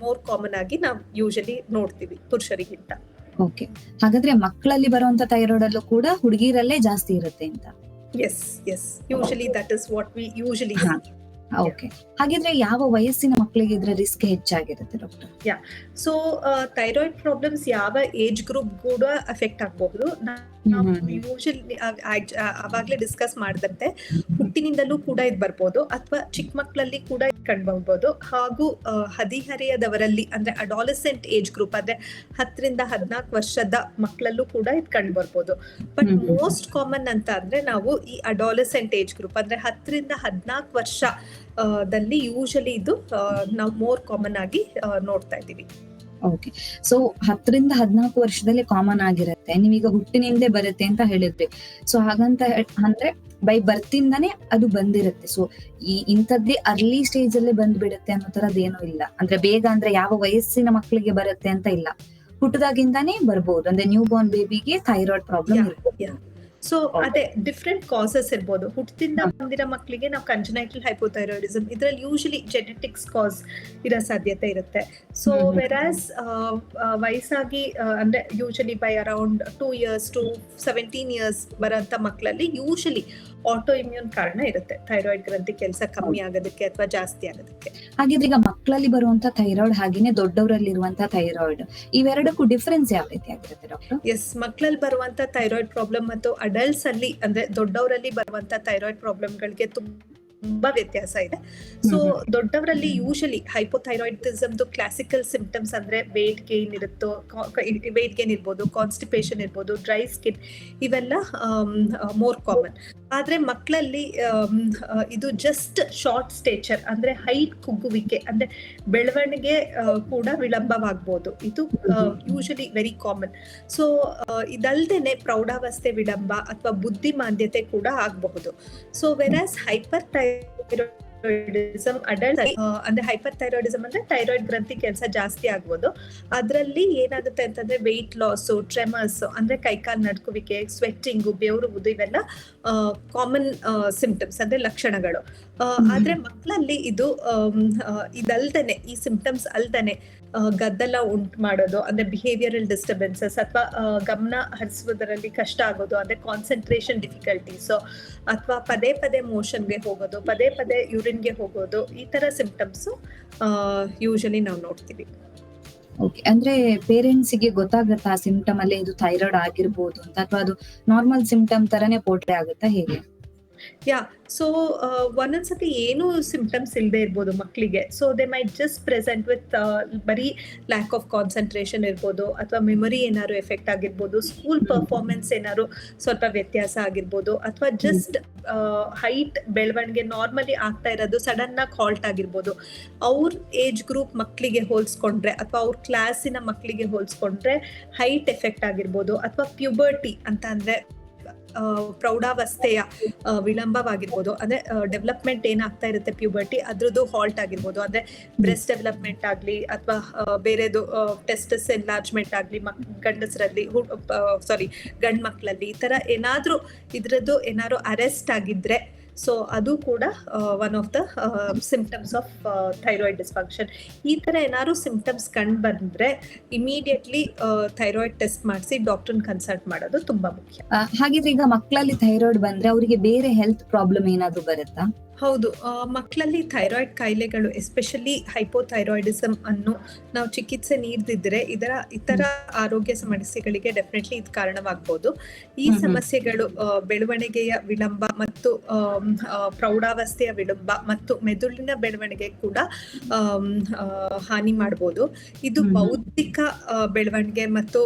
ಮೋರ್ ಕಾಮನ್ ಆಗಿ ನಾವು ಯೂಶಲಿ ನೋಡ್ತೀವಿ ಪುರುಷರಿಗಿಂತ. ಓಕೆ ಹಾಗಾದ್ರೆ ಮಕ್ಕಳಲ್ಲಿ ಬರುವಂತ ಥೈರಾಯ್ಡ್ ಅಲ್ಲೂ ಕೂಡ ಹುಡುಗಿರಲ್ಲೇ ಜಾಸ್ತಿ ಇರುತ್ತೆ ಅಂತ? Yes yes usually that is what we usually. Okay ಹಾಗಿದ್ರೆ ಯಾವ ವಯಸ್ಸಿನ ಮಕ್ಕಳಿಗೆ ಇದ್ರ ರಿಸ್ಕ್ ಹೆಚ್ಚಾಗಿರುತ್ತೆ doctor yeah so thyroid problems ಯಾವ ಏಜ್ ಗ್ರೂಪ್ ಕೂಡ ಅಫೆಕ್ಟ್ ಆಗಬಹುದು. ನಾವು ಯೂಶಲಿ ಅವಾಗ್ಲೇ ಡಿಸ್ಕಸ್ ಮಾಡಿದಂತೆ ಹುಟ್ಟಿನಿಂದಲೂ ಕೂಡ ಇದು ಬರ್ಬೋದು ಅಥವಾ ಚಿಕ್ಕ ಮಕ್ಕಳಲ್ಲಿ ಕೂಡ ಇದು ಕಂಡುಬರ್ಬೋದು. ಹಾಗೂ ಹದಿಹರೆಯದವರಲ್ಲಿ ಅಂದ್ರೆ ಅಡಾಲಸೆಂಟ್ ಏಜ್ ಗ್ರೂಪ್ ಅಂದ್ರೆ ಹತ್ತರಿಂದ ಹದಿನಾಲ್ಕು ವರ್ಷದ ಮಕ್ಕಳಲ್ಲೂ ಕೂಡ ಇದು ಕಂಡು ಬರ್ಬೋದು ಬಟ್. ಮೋಸ್ಟ್ ಕಾಮನ್ ಅಂತ ಅಂದ್ರೆ ನಾವು ಈ ಅಡಾಲಸೆಂಟ್ ಏಜ್ ಗ್ರೂಪ್ ಅಂದ್ರೆ ಹತ್ತರಿಂದ ಹದಿನಾಲ್ಕು ವರ್ಷ ಅಹ್ ದಲ್ಲಿ ಯೂಶಲಿ ಇದು ನಾವು ಮೋರ್ ಕಾಮನ್ ಆಗಿ ನೋಡ್ತಾ ಇದ್ದೀವಿ. ಓಕೆ ಸೊ ಹತ್ತರಿಂದ ಹದಿನಾಲ್ಕು ವರ್ಷದಲ್ಲಿ ಕಾಮನ್ ಆಗಿರುತ್ತೆ. ನೀವೀಗ ಹುಟ್ಟಿನಿಂದೇ ಬರುತ್ತೆ ಅಂತ ಹೇಳಿದ್ರಿ ಸೊ ಹಾಗಂತ ಅಂದ್ರೆ ಬೈ ಬರ್ತಿಂದಾನೇ ಅದು ಬಂದಿರುತ್ತೆ. ಸೊ ಈ ಇಂಥದ್ದೇ ಅರ್ಲಿ ಸ್ಟೇಜ್ ಅಲ್ಲಿ ಬಂದ್ಬಿಡುತ್ತೆ ಅನ್ನೋ ತರದೇನು ಇಲ್ಲ. ಅಂದ್ರೆ ಬೇಗ ಅಂದ್ರೆ ಯಾವ ವಯಸ್ಸಿನ ಮಕ್ಕಳಿಗೆ ಬರುತ್ತೆ ಅಂತ ಇಲ್ಲ. ಹುಟ್ಟದಾಗಿಂದಾನೇ ಬರ್ಬೋದು. ಅಂದ್ರೆ ನ್ಯೂ ಬೋರ್ನ್ ಬೇಬಿಗೆ ಥೈರಾಯ್ಡ್ ಪ್ರಾಬ್ಲಮ್ yeah. ಸೊ. ಅದೇ ಡಿಫ್ರೆಂಟ್ ಕಾಸಸ್ ಇರ್ಬೋದು. ಹುಟ್ಟದಿಂದ ಬಂದಿರೋ ಮಕ್ಕಳಿಗೆ ನಾವು ಕಂಜನೈಟಲ್ ಹೈಪೋಥೈರಾಯ್ಡಿಸಮ್ ಇದ್ರಲ್ಲಿ ಯೂಶಲಿ ಜೆನೆಟಿಕ್ಸ್ ಕಾಸ್ ಇರೋ ಸಾಧ್ಯತೆ ಇರುತ್ತೆ. ಸೊ. ವೆರಾಸ್ ವಯಸ್ಸಾಗಿ ಅಂದ್ರೆ usually by around two years to seventeen years ಬರೋಂಥ ಮಕ್ಕಳಲ್ಲಿ ಯೂಶಲಿ ಆಟೋ ಇಮ್ಯೂನ್ ಕಾರಣ ಇರುತ್ತೆ. ಥೈರಾಯ್ಡ್ ಗ್ರಂಥಿ ಕೆಲಸ ಕಮ್ಮಿ ಆಗೋದಕ್ಕೆ ಅಥವಾ ಜಾಸ್ತಿ ಆಗೋದಕ್ಕೆ. ಹಾಗಿದ್ರೆ ಈಗ ಮಕ್ಕಳಲ್ಲಿ ಬರುವಂತ ಥೈರಾಯ್ಡ್ ಹಾಗೇನೆ ದೊಡ್ಡವರಲ್ಲಿ ಇರುವಂತ ಥೈರಾಯ್ಡ್ ಇವೆರಡಕ್ಕೂ ಡಿಫ್ರೆನ್ಸ್ ಯಾವ ರೀತಿ ಆಗಿರುತ್ತೆ ಡಾಕ್ಟರ್ ಎಸ್ ಮಕ್ಕಳಲ್ಲಿ ಬರುವಂತ ಥೈರಾಯ್ಡ್ ಪ್ರಾಬ್ಲಮ್ ಮತ್ತು ಅಡಲ್ಟ್ಸ್ ಅಲ್ಲಿ, ಅಂದ್ರೆ ದೊಡ್ಡವರಲ್ಲಿ ಬರುವಂತ ಥೈರಾಯ್ಡ್ ಪ್ರಾಬ್ಲಮ್ಗಳಿಗೆ ತುಂಬಾ ವ್ಯತ್ಯಾಸ ಇದೆ. ಸೊ ದೊಡ್ಡವರಲ್ಲಿ ಯೂಶಲಿ ಹೈಪೋಥೈರಾಯ್ಡಿಸಮ್ದು ಕ್ಲಾಸಿಕಲ್ ಸಿಂಪ್ಟಮ್ಸ್ ಅಂದ್ರೆ ವೇಟ್ ಗೇನ್ ಇರುತ್ತೋ ವೇಟ್ ಗೇನ್ ಇರ್ಬೋದು ಕಾನ್ಸ್ಟಿಪೇಷನ್ ಇರ್ಬೋದು ಡ್ರೈ ಸ್ಕಿನ್ ಇವೆಲ್ಲ ಮೋರ್ ಕಾಮನ್ ಆದ್ರೆ ಮಕ್ಕಳಲ್ಲಿ ಇದು ಜಸ್ಟ್ ಶಾರ್ಟ್ ಸ್ಟೇಚರ್ ಅಂದ್ರೆ ಹೈಟ್ ಕುಗ್ಗುವಿಕೆ ಅಂದ್ರೆ ಬೆಳವಣಿಗೆ ಕೂಡ ವಿಳಂಬವಾಗ್ಬೋದು. ಇದು ಯೂಶಲಿ ವೆರಿ ಕಾಮನ್ ಸೊ ಇದಲ್ದೇನೆ ಪ್ರೌಢಾವಸ್ಥೆ ವಿಳಂಬ ಅಥವಾ ಬುದ್ಧಿಮಾಂದ್ಯತೆ ಕೂಡ ಆಗಬಹುದು. So whereas hyperthyroidism adult ಅಂದ್ರೆ ಹೈಪರ್ ಥೈರಾಯ್ಡಿಸಮ್ ಅಂದ್ರೆ ಥೈರಾಯ್ಡ್ ಗ್ರಂಥಿ ಕೆಲಸ ಜಾಸ್ತಿ ಆಗ್ಬೋದು. ಅದರಲ್ಲಿ ಏನಾಗುತ್ತೆ ಅಂತಂದ್ರೆ ವೆಯ್ಟ್ ಲಾಸ್ ಟ್ರೆಮರ್ಸ್ ಅಂದ್ರೆ ಕೈಕಾಲ್ ನಡ್ಕುವಿಕೆ ಸ್ವೆಟ್ಟಿಂಗ್ ಬೆವರುವುದು ಇವೆಲ್ಲ ಕಾಮನ್ ಸಿಂಪ್ಟಮ್ಸ್ ಅಂದ್ರೆ ಲಕ್ಷಣಗಳು. ಆ, ಆದ್ರೆ ಮಕ್ಕಳಲ್ಲಿ ಇದು ಇದಲ್ದನೆ ಈ ಸಿಂಪ್ಟಮ್ಸ್ ಅಲ್ದೇನೆ ಗದ್ದಲ ಉಂಟು ಮಾಡೋದು, ಅಂದ್ರೆ ಬಿಹೇವಿಯರಲ್ ಡಿಸ್ಟರ್ಬೆನ್ಸಸ್ ಅಥವಾ ಗಮನ ಹರಿಸುವುದರಲ್ಲಿ ಕಷ್ಟ ಆಗೋದು, ಅಂದ್ರೆ ಕಾನ್ಸಂಟ್ರೇಷನ್ ಡಿಫಿಕಲ್ಟೀಸ್ ಅಥವಾ ಪದೇ ಪದೇ ಮೋಷನ್ಗೆ ಹೋಗೋದು, ಪದೇ ಪದೇ ಯೂರಿನ್ಗೆ ಹೋಗೋದು, ಈ ತರ ಸಿಂಪ್ಟಮ್ಸ್ ಯೂಶಲಿ ನಾವು ನೋಡ್ತೀವಿ. ಓಕೆ ಅಂದ್ರೆ ಪೇರೆಂಟ್ಸ್ಗೆ ಗೊತ್ತಾಗತ್ತಾ ಸಿಂಪ್ಟಮ್ ಅಲ್ಲೇ ಇದು ಥೈರಾಯ್ಡ್ ಆಗಿರ್ಬೋದು ಅಂತ, ಅಥವಾ ಅದು ನಾರ್ಮಲ್ ಸಿಂಪ್ಟಮ್ ತರನೇ ಪೋಟ್ರೆ ಆಗುತ್ತಾ ಹೇಗೆ? ಯಾ ಸೊ ಒಂದೊಂದ್ಸತಿ ಏನು ಸಿಂಪ್ಟಮ್ಸ್ ಇಲ್ಲದೆ ಇರ್ಬೋದು ಮಕ್ಕಳಿಗೆ so they may just present with ಬರೀ ಲ್ಯಾಕ್ ಆಫ್ ಕಾನ್ಸಂಟ್ರೇಷನ್ ಇರ್ಬೋದು ಅಥವಾ ಮೆಮೊರಿ ಏನಾದ್ರು ಎಫೆಕ್ಟ್ ಆಗಿರ್ಬೋದು ಸ್ಕೂಲ್ ಪರ್ಫಾರ್ಮೆನ್ಸ್ ಏನಾದ್ರು ಸ್ವಲ್ಪ ವ್ಯತ್ಯಾಸ ಆಗಿರ್ಬೋದು ಅಥವಾ ಜಸ್ಟ್ ಹೈಟ್ ಬೆಳವಣಿಗೆ ನಾರ್ಮಲಿ ಆಗ್ತಾ ಇರೋದು ಸಡನ್ ಆಗಿ ಹಾಲ್ಟ್ ಆಗಿರ್ಬೋದು ಅವ್ರ ಏಜ್ ಗ್ರೂಪ್ ಮಕ್ಕಳಿಗೆ ಹೋಲಿಸ್ಕೊಂಡ್ರೆ ಅಥವಾ ಅವ್ರ ಕ್ಲಾಸಿನ ಮಕ್ಕಳಿಗೆ ಹೋಲಿಸ್ಕೊಂಡ್ರೆ ಹೈಟ್ ಎಫೆಕ್ಟ್ ಆಗಿರ್ಬೋದು ಅಥವಾ ಪ್ಯೂಬರ್ಟಿ ಅಂತ ಅಂದ್ರೆ ಪ್ರೌಢಾವಸ್ಥೆಯ ವಿಳಂಬವಾಗಿರ್ಬೋದು. ಅಂದ್ರೆ ಡೆವಲಪ್ಮೆಂಟ್ ಏನಾಗ್ತಾ ಇರುತ್ತೆ ಪ್ಯೂಬರ್ಟಿ ಅದ್ರದ್ದು ಹಾಲ್ಟ್ ಆಗಿರ್ಬೋದು. ಅಂದ್ರೆ ಬ್ರೆಸ್ಟ್ ಡೆವಲಪ್ಮೆಂಟ್ ಆಗ್ಲಿ, ಅಥವಾ ಬೇರೆದು ಟೆಸ್ಟಸ್ ಎನ್ಲಾರ್ಜ್ಮೆಂಟ್ ಆಗಲಿ, ಮಕ್, ಗಂಡಸರಲ್ಲಿ ಸಾರಿ ಗಂಡ್ ಮಕ್ಕಳಲ್ಲಿ ಈ ತರ ಏನಾದ್ರೂ ಇದ್ರದ್ದು ಏನಾದ್ರು ಅರೆಸ್ಟ್ ಆಗಿದ್ರೆ ಸೊ ಅದು ಕೂಡ one of the symptoms of thyroid dysfunction ಈ ತರ ಏನಾದ್ರು ಸಿಂಪ್ಟಮ್ಸ್ ಕಂಡು ಬಂದ್ರೆ ಇಮಿಡಿಯೇಟ್ಲಿ ಥೈರಾಯ್ಡ್ ಟೆಸ್ಟ್ ಮಾಡಿಸಿ ಡಾಕ್ಟರ್ನ ಕನ್ಸಲ್ಟ್ ಮಾಡೋದು ತುಂಬಾ ಮುಖ್ಯ. ಹಾಗಿದ್ರೆ ಈಗ ಮಕ್ಕಳಲ್ಲಿ ಥೈರಾಯ್ಡ್ ಬಂದ್ರೆ ಅವರಿಗೆ ಬೇರೆ ಹೆಲ್ತ್ ಪ್ರಾಬ್ಲಮ್ ಏನಾದರೂ ಬರುತ್ತಾ? ಹೌದು ಮಕ್ಕಳಲ್ಲಿ ಥೈರಾಯ್ಡ್ ಕಾಯಿಲೆಗಳು ಎಸ್ಪೆಷಲಿ ಹೈಪೋಥೈರಾಯ್ಡಿಸಮ್ ಅನ್ನು ನಾವು ಚಿಕಿತ್ಸೆ ನೀಡದಿದ್ರೆ ಇದರ ಇತರ ಆರೋಗ್ಯ ಸಮಸ್ಯೆಗಳಿಗೆ ಡೆಫಿನೆಟ್ಲಿ ಇದು ಕಾರಣವಾಗಬಹುದು ಈ. ಸಮಸ್ಯೆಗಳು ಬೆಳವಣಿಗೆಯ ವಿಳಂಬ ಮತ್ತು ಪ್ರೌಢಾವಸ್ಥೆಯ ವಿಳಂಬ ಮತ್ತು ಮೆದುಳಿನ ಬೆಳವಣಿಗೆ ಕೂಡ ಹಾನಿ ಮಾಡಬಹುದು ಇದು. ಬೌದ್ಧಿಕ ಬೆಳವಣಿಗೆ ಮತ್ತು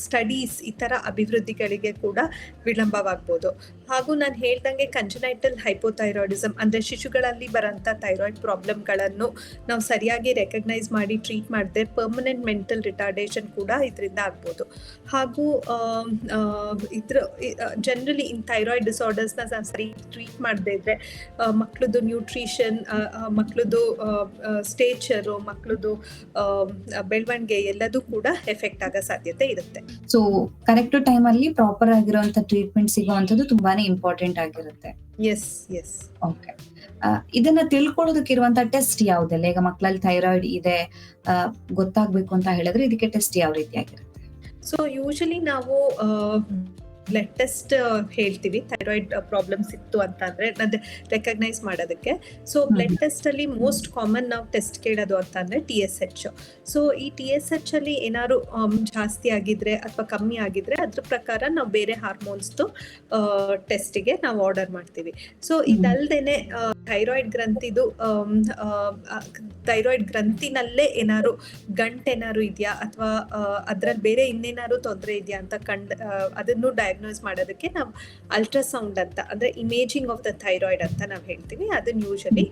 ಸ್ಟಡೀಸ್ ಇತರ ಅಭಿವೃದ್ಧಿಗಳಿಗೆ ಕೂಡ ವಿಳಂಬವಾಗಬಹುದು ಹಾಗೂ ನಾನು ಹೇಳ್ದಂಗೆ ಕಂಜನೈಟಲ್ ಹೈಪೋಥೈರಾಯ್ಡಿಸಮ್ ಅಂದ್ರೆ ಶಿಶುಗಳಲ್ಲಿ ಬರೋಂಥ ಥೈರಾಯ್ಡ್ ಪ್ರಾಬ್ಲಮ್ಗಳನ್ನು ನಾವು ಸರಿಯಾಗಿ ರೆಕಗ್ನೈಸ್ ಮಾಡಿ ಟ್ರೀಟ್ ಮಾಡಿದ್ರೆ ಪರ್ಮನೆಂಟ್ ಮೆಂಟಲ್ ರಿಟಾರ್ಡೇಷನ್ ಕೂಡ ಇದರಿಂದ ಆಗ್ಬೋದು. ಹಾಗೂ ಇದ್ರ ಜನರಲಿ ಇನ್ ಥೈರಾಯ್ಡ್ ಡಿಸಾರ್ಡರ್ಸ್ನ ಸರಿ ಟ್ರೀಟ್ ಮಾಡದೇ ಇದ್ರೆ ಮಕ್ಕಳದು ನ್ಯೂಟ್ರಿಷನ್ ಮಕ್ಕಳದು ಸ್ಟೇಚರು ಮಕ್ಕಳದು ಬೆಳವಣಿಗೆ ಎಲ್ಲದೂ ಕೂಡ ಎಫೆಕ್ಟ್ ಆಗೋ ಸಾಧ್ಯತೆ ಇರುತ್ತೆ. ಸೊ ಕರೆಕ್ಟ್ ಟೈಮಲ್ಲಿ ಪ್ರಾಪರ್ ಆಗಿರುವಂತ ಟ್ರೀಟ್ಮೆಂಟ್ ಸಿಗುವಂಥದ್ದು ತುಂಬಾನೇ ಇಂಪಾರ್ಟೆಂಟ್ ಆಗಿರುತ್ತೆ. ಎಸ್ ಎಸ್ ಓಕೆ ಇದನ್ನ ತಿಳ್ಕೊಳ್ಳೋದಕ್ಕೆ ಇರುವಂತ ಟೆಸ್ಟ್ ಯಾವ್ದೆಲ್ಲ ಈಗ ಮಕ್ಕಳಲ್ಲಿ ಥೈರಾಯ್ಡ್ ಇದೆ ಗೊತ್ತಾಗ್ಬೇಕು ಅಂತ ಹೇಳಿದ್ರೆ ಇದಕ್ಕೆ ಟೆಸ್ಟ್ ಯಾವ ರೀತಿ ಆಗಿರುತ್ತೆ? ಸೊ ಯೂಶಲಿ ನಾವು ಬ್ಲಡ್ ಟೆಸ್ಟ್ ಹೇಳ್ತೀವಿ. ಥೈರಾಯ್ಡ್ ಪ್ರಾಬ್ಲಮ್ಸ್ ಇತ್ತು ಅಂತ ಅಂದ್ರೆ ರೆಕಗ್ನೈಸ್ ಮಾಡೋದಕ್ಕೆ. ಸೊ ಬ್ಲಡ್ ಟೆಸ್ಟ್ ಅಲ್ಲಿ ಮೋಸ್ಟ್ ಕಾಮನ್ ನಾವು ಟೆಸ್ಟ್ ಕೇಳೋದು ಅಂತ ಅಂದ್ರೆ ಟಿ ಎಸ್ ಎಚ್. ಸೊ ಈ ಟಿ ಎಸ್ ಎಚ್ ಅಲ್ಲಿ ಏನಾದ್ರು ಜಾಸ್ತಿ ಆಗಿದ್ರೆ ಅಥವಾ ಕಮ್ಮಿ ಆಗಿದ್ರೆ ಅದ್ರ ಪ್ರಕಾರ ನಾವು ಬೇರೆ ಹಾರ್ಮೋನ್ಸ್ದು ಟೆಸ್ಟಿಗೆ ನಾವು ಆರ್ಡರ್ ಮಾಡ್ತೀವಿ. ಸೊ ಇದಲ್ದೇನೆ ಥೈರಾಯ್ಡ್ ಗ್ರಂಥಿದು ಥೈರಾಯ್ಡ್ ಗ್ರಂಥಿನಲ್ಲೇ ಏನಾದ್ರು ಗಂಟೆನಾರು ಏನಾದ್ರು ಇದೆಯಾ ಅಥವಾ ಅದ್ರಲ್ಲಿ ಬೇರೆ ಇನ್ನೇನಾದ್ರು ತೊಂದರೆ ಇದೆಯಾ ಅಂತ ಕಂಡ್ ಅದನ್ನು ಅದನ್ನು ಡಯಾಗ್ನೋಸ್ ಮಾಡೋದಕ್ಕೆ ನಾವು ಅಲ್ಟ್ರಾಸೌಂಡ್ ಅಂತ ಅಂದ್ರೆ ಇಮೇಜಿಂಗ್ ಆಫ್ ದ ಥೈರಾಯ್ಡ್ ಅಂತ ನಾವು ಹೇಳ್ತೀವಿ. ಅದನ್ನ ಯೂಶಲಿ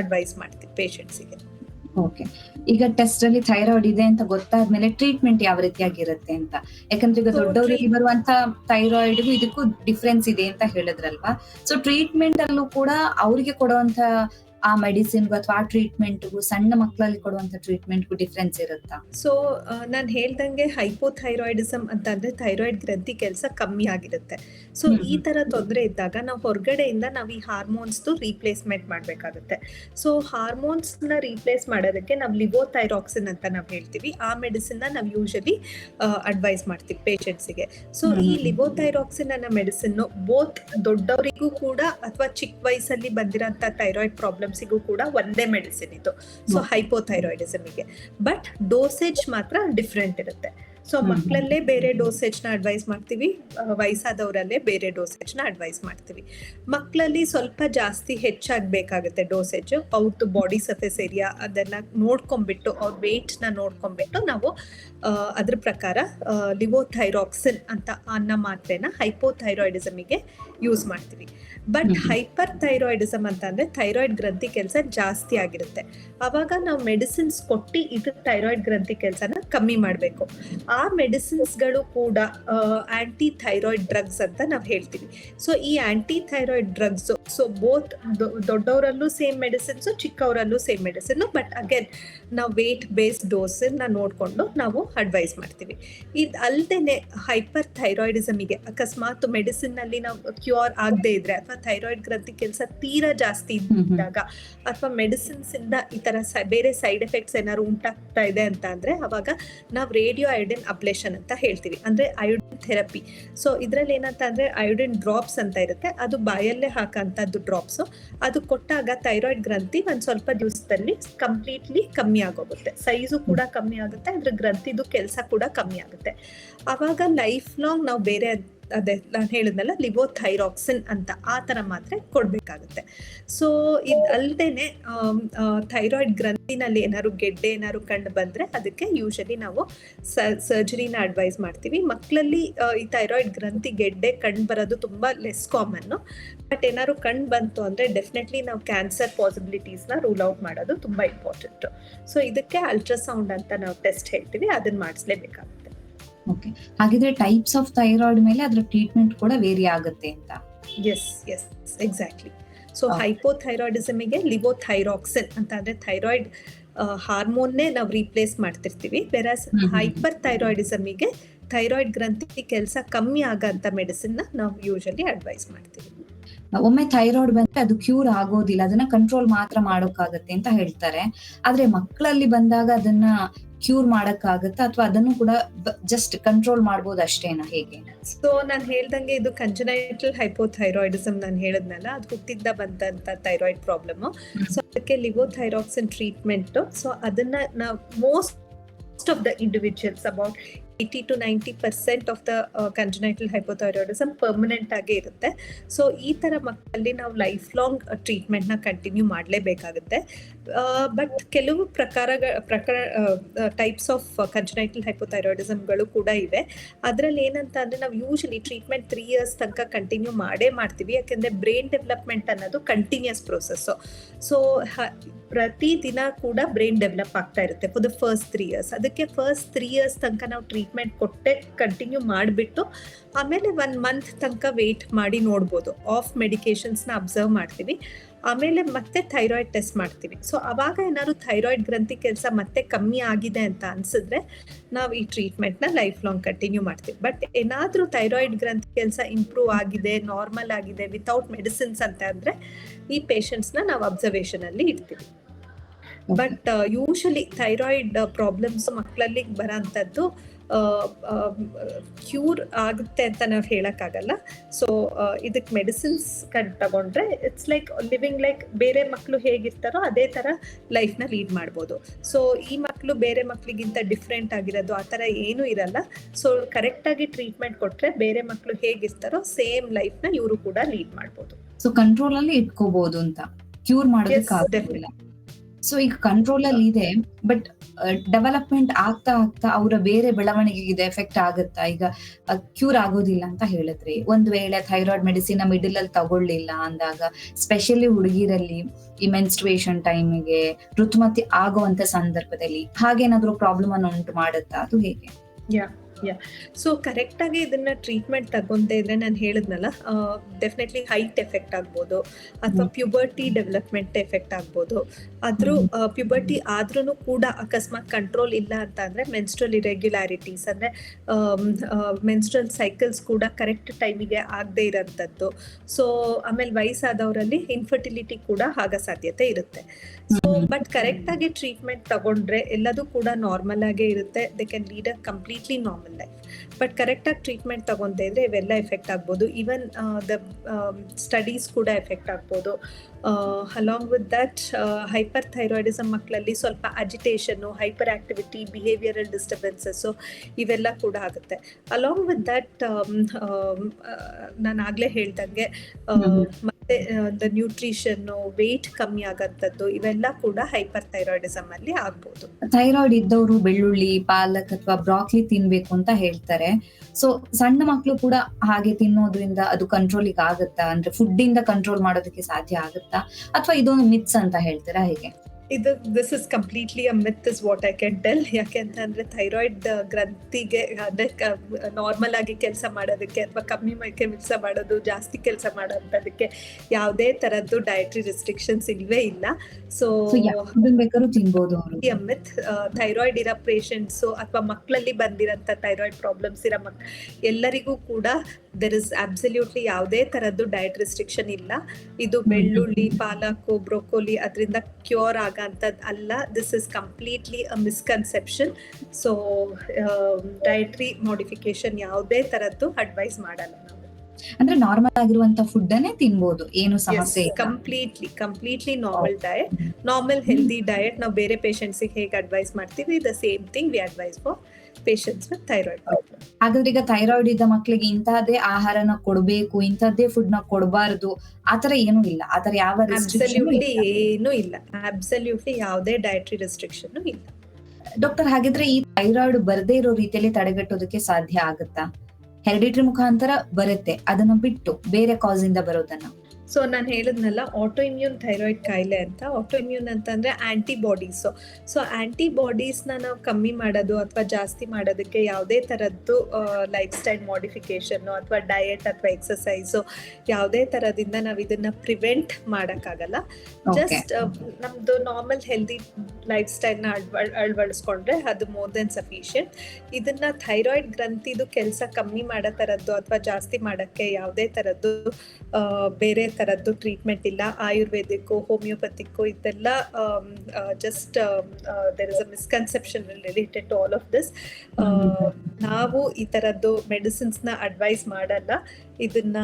ಅಡ್ವೈಸ್ ಮಾಡ್ತೀವಿ ಪೇಷಂಟ್ಸಿಗೆ ಓಕೆ ಈಗ ಟೆಸ್ಟ್ ಅಲ್ಲಿ ಥೈರಾಯ್ಡ್ ಇದೆ ಅಂತ ಗೊತ್ತಾದ್ಮೇಲೆ ಟ್ರೀಟ್ಮೆಂಟ್ ಯಾವ ರೀತಿಯಾಗಿರುತ್ತೆ ಅಂತ. ಯಾಕಂದ್ರೆ ಈಗ ದೊಡ್ಡವರಿಗೆ ಬರುವಂತ ಥೈರಾಯ್ಡ್ಗೂ ಇದಕ್ಕೂ ಡಿಫ್ರೆನ್ಸ್ ಇದೆ ಅಂತ ಹೇಳಿದ್ರಲ್ವಾ? ಸೊ ಟ್ರೀಟ್ಮೆಂಟ್ ಅಲ್ಲೂ ಕೂಡ ಅವರಿಗೆ ಕೊಡುವಂತ ಆ ಮೆಡಿಸಿನ್ಗೂ ಅಥವಾ ಆ ಟ್ರೀಟ್ಮೆಂಟ್ಗೂ ಸಣ್ಣ ಮಕ್ಕಳಲ್ಲಿ ಕೊಡುವಂತ ಟ್ರೀಟ್ಮೆಂಟ್ಗೂ ಡಿಫ್ರೆನ್ಸ್ ಇರುತ್ತಾ? ಸೊ ನಾನು ಹೇಳ್ದಂಗೆ ಹೈಪೋಥೈರಾಯ್ಡಿಸಮ್ ಅಂತ ಅಂದ್ರೆ ಥೈರಾಯ್ಡ್ ಗ್ರಂಥಿ ಕೆಲಸ ಕಮ್ಮಿ ಆಗಿರುತ್ತೆ. ಸೊ ಈ ತರ ತೊಂದರೆ ಇದ್ದಾಗ ನಾವು ಹೊರಗಡೆಯಿಂದ ನಾವು ಈ ಹಾರ್ಮೋನ್ಸ್ ರೀಪ್ಲೇಸ್ಮೆಂಟ್ ಮಾಡಬೇಕಾಗುತ್ತೆ. ಸೊ ಹಾರ್ಮೋನ್ಸ್ನ ರೀಪ್ಲೇಸ್ ಮಾಡೋದಕ್ಕೆ ನಾವು ಲಿವೋಥೈರಾಕ್ಸಿನ್ ಅಂತ ನಾವು ಹೇಳ್ತೀವಿ. ಆ ಮೆಡಿಸಿನ್ ನಾವು ಯೂಶಲಿ ಅಡ್ವೈಸ್ ಮಾಡ್ತೀವಿ ಪೇಷಂಟ್ಸಿಗೆ ಸೊ ಈ. ಲಿವೋಥೈರಾಕ್ಸಿನ್ ಅನ್ನೋ ಮೆಡಿಸಿನ್ ಬೋತ್ ದೊಡ್ಡವರಿಗೂ ಕೂಡ ಅಥವಾ ಚಿಕ್ಕ ವಯಸ್ಸಲ್ಲಿ ಬಂದಿರೋಂಥ ಥೈರಾಯ್ಡ್ ಪ್ರಾಬ್ಲಮ್ಸಿಗೂ ಕೂಡ ಒಂದೇ ಮೆಡಿಸಿನ್ ಇದು. ಸೊ ಹೈಪೋಥೈರಾಯ್ಡಿಸಮ್ಗೆ. ಬಟ್ ಡೋಸೇಜ್ ಮಾತ್ರ ಡಿಫ್ರೆಂಟ್ ಇರುತ್ತೆ. ಸೊ. ಮಕ್ಕಳಲ್ಲೇ ಬೇರೆ ಡೋಸೇಜ್ನ ಅಡ್ವೈಸ್ ಮಾಡ್ತೀವಿ. ವಯಸ್ಸಾದವರಲ್ಲೇ ಬೇರೆ ಡೋಸೇಜ್ನ ಅಡ್ವೈಸ್ ಮಾಡ್ತೀವಿ. ಮಕ್ಕಳಲ್ಲಿ ಸ್ವಲ್ಪ ಜಾಸ್ತಿ ಹೆಚ್ಚಾಗಬೇಕಾಗುತ್ತೆ ಡೋಸೇಜ್ ಅವ್ರದ್ದು ಬಾಡಿ ಸರ್ಫೇಸ್ ಏರಿಯಾ ಅದನ್ನ ನೋಡ್ಕೊಂಡ್ಬಿಟ್ಟು ಅವ್ರ ವೇಟ್ನ ನೋಡ್ಕೊಂಡ್ಬಿಟ್ಟು ನಾವು ಅದ್ರ ಪ್ರಕಾರ ಲಿವೋಥೈರಾಕ್ಸಿನ್ ಅಂತ ಅನ್ನೋ ಮಾತ್ರೆನ ಹೈಪೋಥೈರಾಯ್ಡಿಸಮಿಗೆ ಯೂಸ್ ಮಾಡ್ತೀವಿ. ಬಟ್. ಹೈಪರ್ ಥೈರಾಯ್ಡಿಸಮ್ ಅಂತ ಅಂದ್ರೆ ಥೈರಾಯ್ಡ್ ಗ್ರಂಥಿ ಕೆಲಸ ಜಾಸ್ತಿ ಆಗಿರುತ್ತೆ. ಅವಾಗ ನಾವು ಮೆಡಿಸಿನ್ಸ್ ಕೊಟ್ಟು ಇದು ಥೈರಾಯ್ಡ್ ಗ್ರಂಥಿ ಕೆಲಸನ ಕಮ್ಮಿ ಮಾಡಬೇಕು. ಆ ಮೆಡಿಸಿನ್ಸ್ಗಳು ಕೂಡ ಆಂಟಿ ಥೈರಾಯ್ಡ್ ಡ್ರಗ್ಸ್ ಅಂತ ನಾವು ಹೇಳ್ತೀವಿ. ಸೊ ಈ aunty thyroid drugs so both ದೊಡ್ಡವರಲ್ಲೂ ಸೇಮ್ ಮೆಡಿಸಿನ್ಸು ಚಿಕ್ಕವರಲ್ಲೂ ಸೇಮ್ ಮೆಡಿಸಿನ್ ಬಟ್ ಅಗೇನ್ ನಾವು ವೇಟ್ ಬೇಸ್ಡ್ ಡೋಸನ್ನ ನೋಡಿಕೊಂಡು ನಾವು ಅಡ್ವೈಸ್ ಮಾಡ್ತೀವಿ. ಇದು ಅಲ್ಲದೆ ಹೈಪರ್ ಥೈರಾಯ್ಡಿಸಮಿಗೆ ಅಕಸ್ಮಾತ್ ಮೆಡಿಸಿನ್ ಅಲ್ಲಿ ನಾವು ಕ್ಯೂರ್ ಆಗದೆ ಇದ್ರೆ ಅಥವಾ ಥೈರಾಯ್ಡ್ ಗ್ರಂಥಿ ಕೆಲಸ ತೀರಾ ಜಾಸ್ತಿ. ಇದ್ದಾಗ ಅಥವಾ ಮೆಡಿಸಿನ್ಸ್ ಇಂದ ಈ ತರ ಬೇರೆ ಸೈಡ್ ಎಫೆಕ್ಟ್ಸ್ ಏನಾದ್ರು ಉಂಟಾಗ್ತಾ ಇದೆ ಅಂತ ಅಂದ್ರೆ ಅವಾಗ ನಾವು ರೇಡಿಯೋ ಐಡಿನ್ ಅಪ್ಲೇಷನ್ ಅಂತ ಹೇಳ್ತೀವಿ. ಅಂದ್ರೆ ಅಯೋಡಿನ್ ಥೆರಪಿ ಸೊ ಇದ್ರಲ್ಲಿ ಏನಂತ ಅಂದ್ರೆ ಅಯೋಡಿನ್ ಡ್ರಾಪ್ಸ್ ಅಂತ ಇರುತ್ತೆ. ಅದು ಬಾಯಲ್ಲೇ ಹಾಕಂತದ್ದು ಡ್ರಾಪ್ಸ್ ಅದು ಕೊಟ್ಟಾಗ ಥೈರಾಯ್ಡ್ ಗ್ರಂಥಿ ಒಂದ್ ಸ್ವಲ್ಪ ದಿವಸದಲ್ಲಿ ಕಂಪ್ಲೀಟ್ಲಿ ಕಮ್ಮಿ ಆಗೋಗುತ್ತೆ. ಸೈಜು ಕೂಡ ಕಮ್ಮಿ ಆಗುತ್ತೆ ಅದ್ರ ಗ್ರಂಥಿದು ಕೆಲಸ ಕೂಡ ಕಮ್ಮಿ ಆಗುತ್ತೆ. ಅವಾಗ ಲೈಫ್ ಲಾಂಗ್ ನಾವು ಬೇರೆ ಅದೇ ನಾನು ಹೇಳಿದ್ನಲ್ಲ ಲಿವೋಥೈರಾಕ್ಸಿನ್ ಅಂತ, ಆ ಥರ ಮಾತ್ರೆ ಕೊಡಬೇಕಾಗುತ್ತೆ. ಸೊ ಇದು ಅಲ್ಲದೆ ಥೈರಾಯ್ಡ್ ಗ್ರಂಥಿನಲ್ಲಿ ಏನಾದ್ರು ಗೆಡ್ಡೆ ಏನಾದ್ರು ಕಂಡು ಬಂದರೆ ಅದಕ್ಕೆ ಯೂಶಲಿ ನಾವು ಸರ್ಜರಿನ ಅಡ್ವೈಸ್ ಮಾಡ್ತೀವಿ. ಮಕ್ಕಳಲ್ಲಿ ಈ ಥೈರಾಯ್ಡ್ ಗ್ರಂಥಿ ಗೆಡ್ಡೆ ಕಂಡು ಬರೋದು ತುಂಬ ಲೆಸ್ ಕಾಮನ್ನು ಬಟ್ ಏನಾದ್ರು ಕಂಡು ಬಂತು ಅಂದರೆ ಡೆಫಿನೆಟ್ಲಿ ನಾವು ಕ್ಯಾನ್ಸರ್ ಪಾಸಿಬಿಲಿಟೀಸ್ನ ರೂಲ್ ಔಟ್ ಮಾಡೋದು ತುಂಬ ಇಂಪಾರ್ಟೆಂಟು ಸೊ ಇದಕ್ಕೆ ಅಲ್ಟ್ರಾಸೌಂಡ್ ಅಂತ ನಾವು ಟೆಸ್ಟ್ ಹೇಳ್ತೀವಿ, ಅದನ್ನ ಮಾಡಿಸ್ಲೇಬೇಕಾಗುತ್ತೆ. ಓಕೆ ಹಾಗಿದ್ರೆ ಟೈಪ್ಸ್ ಆಫ್ ಥೈರಾಯ್ಡ್ ಮೇಲೆ ಅದರ ಟ್ರೀಟ್ಮೆಂಟ್ ಕೂಡ ವೇರಿ ಆಗುತ್ತೆ ಅಂತ. Yes yes exactly so. ಹೈಪೋಥೈರಾಯ್ಡಿಸಮಿಗೆ levothyroxine ಅಂತ ಅಂದ್ರೆ ಥೈರಾಯ್ಡ್ ಹಾರ್ಮೋನ್ನೇ ನಾವು ರೀಪ್ಲೇಸ್ ಮಾಡ್ತಿರ್ತೀವಿ. ವೆರಾಸ್ ಹೈಪರ್ ಥೈರಾಯ್ಡಿಸಮ್ಗೆ ಥೈರಾಯ್ಡಿಸಮಿಗೆ ಥೈರಾಯ್ಡ್ ಗ್ರಂಥಿ ಕೆಲಸ ಕಮ್ಮಿ ಆಗಂತ ಮೆಡಿಸಿನ್ ನಾವು ಯೂಶಲಿ ಅಡ್ವೈಸ್ ಮಾಡ್ತೀವಿ. ಒಮ್ಮೆ ಥೈರಾಯ್ಡ್ ಬಂದ್ರೆ ಅದು ಕ್ಯೂರ್ ಆಗೋದಿಲ್ಲ. ಅದನ್ನ ಕಂಟ್ರೋಲ್ ಮಾತ್ರ ಮಾಡೋಕ್ಕಾಗತ್ತೆ ಅಂತ ಹೇಳ್ತಾರೆ. ಆದ್ರೆ ಮಕ್ಕಳಲ್ಲಿ ಬಂದಾಗ ಅದನ್ನ ಕ್ಯೂರ್ ಮಾಡಕ್ಕಾಗತ್ತಾ ಅಥವಾ ಅದನ್ನು ಕೂಡ ಜಸ್ಟ್ ಕಂಟ್ರೋಲ್ ಮಾಡ್ಬೋದು ಅಷ್ಟೇನಾ ಹೇಗೆ? ಸೊ ನಾನು ಹೇಳ್ದಂಗೆ ಇದು ಕಂಜನೈಟಲ್ ಹೈಪೋಥೈರಾಯ್ಡಿಸಮ್ ನಾನು ಹೇಳಿದ್ನಲ್ಲ, ಅದು ಹುಟ್ಟಿದ್ದ ಬಂದಂತ ಥೈರಾಯ್ಡ್ ಪ್ರಾಬ್ಲಮ್ ಸೊ ಅದಕ್ಕೆ ಲಿವೋಥೈರಾಕ್ಸಿನ್ ಟ್ರೀಟ್ಮೆಂಟ್ ಸೊ ಅದನ್ನ ನಾವು most of the individuals about eighty to ninety percent of the congenital hypothyroidism permanent ಆಗೇ ಇರುತ್ತೆ. ಸೊ ಈ ಥರ ಮಕ್ಕಳಲ್ಲಿ ನಾವು ಲೈಫ್ ಲಾಂಗ್ ಟ್ರೀಟ್ಮೆಂಟ್ನ ಕಂಟಿನ್ಯೂ ಮಾಡಲೇಬೇಕಾಗುತ್ತೆ. ಬಟ್ ಕೆಲವು ಪ್ರಕಾರಗಳ ಪ್ರಕಾರ ಟೈಪ್ಸ್ ಆಫ್ ಕಂಜನೈಟಲ್ ಹೈಪೋಥೈರಾಯ್ಡಿಸಮ್ಗಳು ಕೂಡ ಇವೆ. ಅದರಲ್ಲಿ ಏನಂತ ಅಂದರೆ ನಾವು ಯೂಶಲಿ ಟ್ರೀಟ್ಮೆಂಟ್ ತ್ರೀ ಇಯರ್ಸ್ ತನಕ ಕಂಟಿನ್ಯೂ ಮಾಡೇ ಮಾಡ್ತೀವಿ. ಯಾಕೆಂದರೆ ಬ್ರೈನ್ ಡೆವಲಪ್ಮೆಂಟ್ ಅನ್ನೋದು ಕಂಟಿನ್ಯೂಸ್ ಪ್ರೊಸೆಸ್ಸು ಸೊ ಪ್ರತಿ ದಿನ ಕೂಡ ಬ್ರೈನ್ ಡೆವಲಪ್ ಆಗ್ತಾ ಇರುತ್ತೆ for the first three years ಅದಕ್ಕೆ ಫಸ್ಟ್ ತ್ರೀ ಇಯರ್ಸ್ ತನಕ ನಾವು ಟ್ರೀಟ್ಮೆಂಟ್ ಕೊಟ್ಟೆ ಕಂಟಿನ್ಯೂ ಮಾಡಿಬಿಟ್ಟು, ಆಮೇಲೆ ಒನ್ ಮಂತ್ ತನಕ ವೇಟ್ ಮಾಡಿ ನೋಡ್ಬೋದು. ಆಫ್ ಮೆಡಿಕೇಶನ್ಸ್ನ ಅಬ್ಸರ್ವ್ ಮಾಡ್ತೀವಿ. ಆಮೇಲೆ ಮತ್ತೆ ಥೈರಾಯ್ಡ್ ಟೆಸ್ಟ್ ಮಾಡ್ತೀವಿ. ಸೊ ಅವಾಗ ಏನಾದ್ರು ಥೈರಾಯ್ಡ್ ಗ್ರಂಥಿ ಕೆಲಸ ಮತ್ತೆ ಕಮ್ಮಿ ಆಗಿದೆ ಅಂತ ಅನ್ಸಿದ್ರೆ ನಾವು ಈ ಟ್ರೀಟ್ಮೆಂಟ್ನ ಲೈಫ್ ಲಾಂಗ್ ಕಂಟಿನ್ಯೂ ಮಾಡ್ತೀವಿ. ಬಟ್ ಏನಾದರೂ ಥೈರಾಯ್ಡ್ ಗ್ರಂಥಿ ಕೆಲಸ ಇಂಪ್ರೂವ್ ಆಗಿದೆ ನಾರ್ಮಲ್ ಆಗಿದೆ ವಿತೌಟ್ ಮೆಡಿಸಿನ್ಸ್ ಅಂತ ಅಂದರೆ ಈ ಪೇಷಂಟ್ಸ್ನ ನಾವು ಅಬ್ಸರ್ವೇಷನ್ ಅಲ್ಲಿ ಇಡ್ತೀವಿ. ಬಟ್ ಯೂಶಲಿ ಥೈರಾಯ್ಡ್ ಪ್ರಾಬ್ಲಮ್ಸ್ ಮಕ್ಕಳಲ್ಲಿ ಬರೋಂಥದ್ದು ಕ್ಯೂರ್ ಆಗುತ್ತೆ ಅಂತ ನಾವು ಹೇಳೋಕ್ಕಾಗಲ್ಲ. ಸೊ ಇದಕ್ಕೆ ಮೆಡಿಸಿನ್ಸ್ ಕಂಡು ತಗೊಂಡ್ರೆ ಇಟ್ಸ್ ಲೈಕ್ ಲಿವಿಂಗ್ ಲೈಕ್ ಬೇರೆ ಮಕ್ಕಳು ಹೇಗಿರ್ತಾರೋ ಅದೇ ಥರ ಲೈಫ್ನ ಲೀಡ್ ಮಾಡ್ಬೋದು. ಸೊ ಈ ಮಕ್ಕಳು ಬೇರೆ ಮಕ್ಕಳಿಗಿಂತ ಡಿಫ್ರೆಂಟ್ ಆಗಿರೋದು ಆ ಥರ ಏನೂ ಇರಲ್ಲ. ಸೊ ಕರೆಕ್ಟಾಗಿ ಟ್ರೀಟ್ಮೆಂಟ್ ಕೊಟ್ಟರೆ ಬೇರೆ ಮಕ್ಕಳು ಹೇಗಿರ್ತಾರೋ ಸೇಮ್ ಲೈಫ್ನ ಇವರು ಕೂಡ ಲೀಡ್ ಮಾಡ್ಬೋದು. ಸೊ ಕಂಟ್ರೋಲ್ ಅಲ್ಲಿ ಇಟ್ಕೋಬಹುದು ಅಂತ. ಕ್ಯೂರ್ ಮಾಡೋದಕ್ಕೆ ಸೊ ಈಗ ಕಂಟ್ರೋಲ್ ಅಲ್ಲಿ ಇದೆ ಬಟ್ ಡೆವಲಪ್ಮೆಂಟ್ ಆಗ್ತಾ ಆಗ್ತಾ ಅವರ ಬೇರೆ ಬೆಳವಣಿಗೆಗೆ ಎಫೆಕ್ಟ್ ಆಗುತ್ತಾ? ಈಗ ಕ್ಯೂರ್ ಆಗೋದಿಲ್ಲ ಅಂತ ಹೇಳಿದ್ರಿ. ಒಂದ್ ವೇಳೆ ಥೈರಾಯ್ಡ್ ಮೆಡಿಸಿನ್ ಮಿಡಲ್ ಅಲ್ಲಿ ತಗೊಳ್ಳಿಲ್ಲ ಅಂದಾಗ ಸ್ಪೆಷಲಿ ಹುಡುಗಿರಲ್ಲಿ ಈ ಮೆನ್ಸ್ಟ್ರೇಷನ್ ಟೈಮಿಗೆ ಋತುಮತಿ ಆಗುವಂತ ಸಂದರ್ಭದಲ್ಲಿ ಹಾಗೇನಾದ್ರೂ ಪ್ರಾಬ್ಲಮ್ ಅನ್ನು ಉಂಟು ಮಾಡುತ್ತಾ? ಅದು ಹೇಗೆ? ಸೊ ಕರೆಕ್ಟಾಗಿ ಇದನ್ನ ಟ್ರೀಟ್ಮೆಂಟ್ ತಗೊಂತ ಇದ್ರೆ ನಾನು ಹೇಳಿದ್ನಲ್ಲ ಡೆಫಿನೆಟ್ಲಿ ಹೈಟ್ ಎಫೆಕ್ಟ್ ಆಗ್ಬೋದು ಅಥವಾ ಪ್ಯೂಬರ್ಟಿ ಡೆವಲಪ್ಮೆಂಟ್ ಎಫೆಕ್ಟ್ ಆಗ್ಬೋದು. ಆದ್ರೂ ಪ್ಯುಬರ್ಟಿ ಆದ್ರೂ ಕೂಡ ಅಕಸ್ಮಾತ್ ಕಂಟ್ರೋಲ್ ಇಲ್ಲ ಅಂತ ಅಂದ್ರೆ ಮೆನ್ಸ್ಟ್ರಲ್ ಇರೆಗ್ಯುಲಾರಿಟೀಸ್ ಅಂದ್ರೆ ಮೆನ್ಸ್ಟ್ರಲ್ ಸೈಕಲ್ಸ್ ಕೂಡ ಕರೆಕ್ಟ್ ಟೈಮಿಗೆ ಆಗದೆ ಇರೋಂಥದ್ದು. ಸೊ ಆಮೇಲೆ ವಯಸ್ಸಾದವರಲ್ಲಿ ಇನ್ಫರ್ಟಿಲಿಟಿ ಕೂಡ ಆಗ ಸಾಧ್ಯತೆ ಇರುತ್ತೆ. ಸೊ. ಬಟ್ ಕರೆಕ್ಟ್ ಆಗಿ ಟ್ರೀಟ್ಮೆಂಟ್ ತಗೊಂಡ್ರೆ ಎಲ್ಲದೂ ಕೂಡ ನಾರ್ಮಲ್ ಆಗೇ ಇರುತ್ತೆ. They can lead a completely normal life but ಕರೆಕ್ಟಾಗಿ ಟ್ರೀಟ್ಮೆಂಟ್ ತಗೊಂತ ಇದ್ರೆ ಇವೆಲ್ಲ ಎಫೆಕ್ಟ್ ಆಗ್ಬೋದು. ಈವನ್ ದ ಸ್ಟಡೀಸ್ ಕೂಡ ಎಫೆಕ್ಟ್ ಆಗ್ಬೋದು. Along with that hyperthyroidism ಮಕ್ಕಳಲ್ಲಿ ಸ್ವಲ್ಪ ಅಜಿಟೇಷನ್ನು ಹೈಪರ್ ಆಕ್ಟಿವಿಟಿ ಬಿಹೇವಿಯರಲ್ ಡಿಸ್ಟರ್ಬೆನ್ಸಸ್ಸು ಇವೆಲ್ಲ ಕೂಡ ಆಗುತ್ತೆ. ಅಲಾಂಗ್ ವಿತ್ ದಟ್ ನಾನು ಆಗಲೇ ಹೇಳ್ದಂಗೆ ಹ್ಮ್. ಮತ್ತೆ ದ ನ್ಯೂಟ್ರಿಷನ್ನು ವೆಯ್ಟ್ ಕಮ್ಮಿ ಆಗಂಥದ್ದು ಇವೆಲ್ಲ ಕೂಡ ಹೈಪರ್ ಥೈರಾಯ್ಡಿಸಮ್ ಅಲ್ಲಿ ಆಗ್ಬೋದು. ಥೈರಾಯ್ಡ್ ಇದ್ದವರು ಬೆಳ್ಳುಳ್ಳಿ, ಪಾಲಕ್ ಅಥವಾ ಬ್ರಾಕ್ಲಿ ತಿನ್ಬೇಕು ಅಂತ ಹೇಳ್ತಾರೆ. ಸೊ ಸಣ್ಣ ಮಕ್ಕಳು ಕೂಡ ಹಾಗೆ ತಿನ್ನೋದ್ರಿಂದ ಅದು ಕಂಟ್ರೋಲಿಗೆ ಆಗುತ್ತಾ? ಅಂದ್ರೆ ಫುಡ್ ಇಂದ ಕಂಟ್ರೋಲ್ ಮಾಡೋದಕ್ಕೆ ಸಾಧ್ಯ ಆಗುತ್ತಾ? ಅಥವಾ ಇದೊಂದು ಮಿತ್ಸ್ ಅಂತ ಹೇಳ್ತೀರಾ ಹೇಗೆ? ಇದು this is completely a myth is what I can tell ಯಾಕೆಂತಂದ್ರೆ ಥೈರಾಯ್ಡ್ ಗ್ರಂಥಿಗೆ ಅಂದ್ರೆ ನಾರ್ಮಲ್ ಆಗಿ ಕೆಲಸ ಮಾಡೋದಕ್ಕೆ ಅಥವಾ ಕಮ್ಮಿ ಕೆಲಸ ಮಾಡೋದು ಜಾಸ್ತಿ ಕೆಲಸ ಮಾಡೋದಕ್ಕೆ ಯಾವುದೇ ತರದ್ದು ಡಯಟ್ರಿ ರೆಸ್ಟ್ರಿಕ್ಷನ್ಸ್ ಇಲ್ವೇ ಇಲ್ಲ. ಸೊ ತಿನ್ಬೋದು ಮಿತ್ ಥೈರಾಯ್ಡ್ ಇರೋ ಪೇಷಂಟ್ಸ್ ಅಥವಾ ಮಕ್ಕಳಲ್ಲಿ ಬಂದಿರೋಂಥ ಥೈರಾಯ್ಡ್ ಪ್ರಾಬ್ಲಮ್ಸ್ ಇರೋ ಮಕ್ ಎಲ್ಲರಿಗೂ ಕೂಡ ದೆರ್ ಇಸ್ ಅಬ್ಸಲ್ಯೂಟ್ಲಿ ಯಾವುದೇ ತರದ್ದು ಡಯಟ್ ರೆಸ್ಟ್ರಿಕ್ಷನ್ ಇಲ್ಲ. ಇದು ಬೆಳ್ಳುಳ್ಳಿ ಪಾಲಕ್ ಬ್ರೋಕೋಲಿ ಅದರಿಂದ ಕ್ಯೂರ್ ಆಗಂಥದ್ದು ಅಲ್ಲ. This is completely a misconception so dietary modification ಯಾವುದೇ ತರದ್ದು ಅಡ್ವೈಸ್ ಮಾಡಲ್ಲ ನಾವು. ಅಂದ್ರೆ ನಾರ್ಮಲ್ ಆಗಿರುವಂತ ಫುಡ್ ಅನ್ನೇ ತಿನ್ಬೋದು. ಏನು ಸಮಸ್ಯೆ completely completely normal diet normal healthy diet ನಾವು ಬೇರೆ ಪೇಷಂಟ್ಸಿಗೆ ಹೇಗೆ ಅಡ್ವೈಸ್ ಮಾಡ್ತೀವಿ the same thing we advise for patients with thyroid ಹಾಗಾದ್ರೆ ಈಗ ಥೈರಾಯ್ಡ್ ಇದ್ದ ಮಕ್ಕಳಿಗೆ ಇಂತಹದೇ ಆಹಾರನ ಕೊಡಬೇಕು ಇಂತಹದ್ದೇ ಫುಡ್ನ ಕೊಡಬಾರದು ಆತರ ಏನೂ ಇಲ್ಲ. ಆತರ ಯಾವ ಅಬ್ಸಲ್ಯೂಟ್ಲಿ ಏನೂ ಇಲ್ಲ. ಅಬ್ಸಲ್ಯೂಟ್ಲಿ ಯಾವುದೇ ಡಯಟ್ರಿ ರೆಸ್ಟ್ರಿಕ್ಷನ್ ಇಲ್ಲ. ಡಾಕ್ಟರ್ ಹಾಗಿದ್ರೆ ಈ ಥೈರಾಯ್ಡ್ ಬರದೇ ಇರೋ ರೀತಿಯಲ್ಲಿ ತಡೆಗಟ್ಟೋದಕ್ಕೆ ಸಾಧ್ಯ ಆಗುತ್ತಾ? ಹೆರಿಡಿಟ್ರಿ ಮುಖಾಂತರ ಬರುತ್ತೆ. ಅದನ್ನ ಬಿಟ್ಟು ಬೇರೆ ಕಾಸ್ ಇಂದ ಬರೋದನ್ನ. ಸೊ ನಾನು ಹೇಳಿದ್ನಲ್ಲ ಆಟೋ ಇಮ್ಯೂನ್ ಥೈರಾಯ್ಡ್ ಕಾಯಿಲೆ ಅಂತ. ಆಟೋ ಇಮ್ಯೂನ್ ಅಂತಂದ್ರೆ ಆ್ಯಂಟಿಬಾಡೀಸು ಸೊ ನ ನಾವು ಕಮ್ಮಿ ಮಾಡೋದು ಅಥವಾ ಜಾಸ್ತಿ ಮಾಡೋದಕ್ಕೆ ಯಾವುದೇ ಥರದ್ದು ಲೈಫ್ ಸ್ಟೈಲ್ ಮಾಡಿಫಿಕೇಶನ್ ಅಥವಾ ಡಯೆಟ್ ಅಥವಾ ಎಕ್ಸಸೈಸು ಯಾವುದೇ ಥರದಿಂದ ನಾವು ಇದನ್ನ ಪ್ರಿವೆಂಟ್ ಮಾಡೋಕ್ಕಾಗಲ್ಲ. ಜಸ್ಟ್ ನಮ್ದು ನಾರ್ಮಲ್ ಹೆಲ್ದಿ ಲೈಫ್ ಸ್ಟೈಲ್ನ ಅಳ್ವ ಅಳವಡಿಸ್ಕೊಂಡ್ರೆ ಅದು ಮೋರ್ ದೆನ್ ಸಫಿಷಿಯಂಟ್ ಇದನ್ನ ಥೈರಾಯ್ಡ್ ಗ್ರಂಥಿದು ಕೆಲಸ ಕಮ್ಮಿ ಮಾಡೋ ಥರದ್ದು ಅಥವಾ ಜಾಸ್ತಿ ಮಾಡೋಕ್ಕೆ ಯಾವುದೇ ಥರದ್ದು ಬೇರೆ ಥರದ್ದು ಟ್ರೀಟ್ಮೆಂಟ್ ಇಲ್ಲ. ಆಯುರ್ವೇದಿಕ್ಕು ಹೋಮಿಯೋಪತಿಕ್ಕು ಇದೆಲ್ಲ just there is a misconception related to all of this ನಾವು ಈ ಥರದ್ದು ಮೆಡಿಸಿನ್ಸ್ನ ಅಡ್ವೈಸ್ ಮಾಡಲ್ಲ. ಇದನ್ನ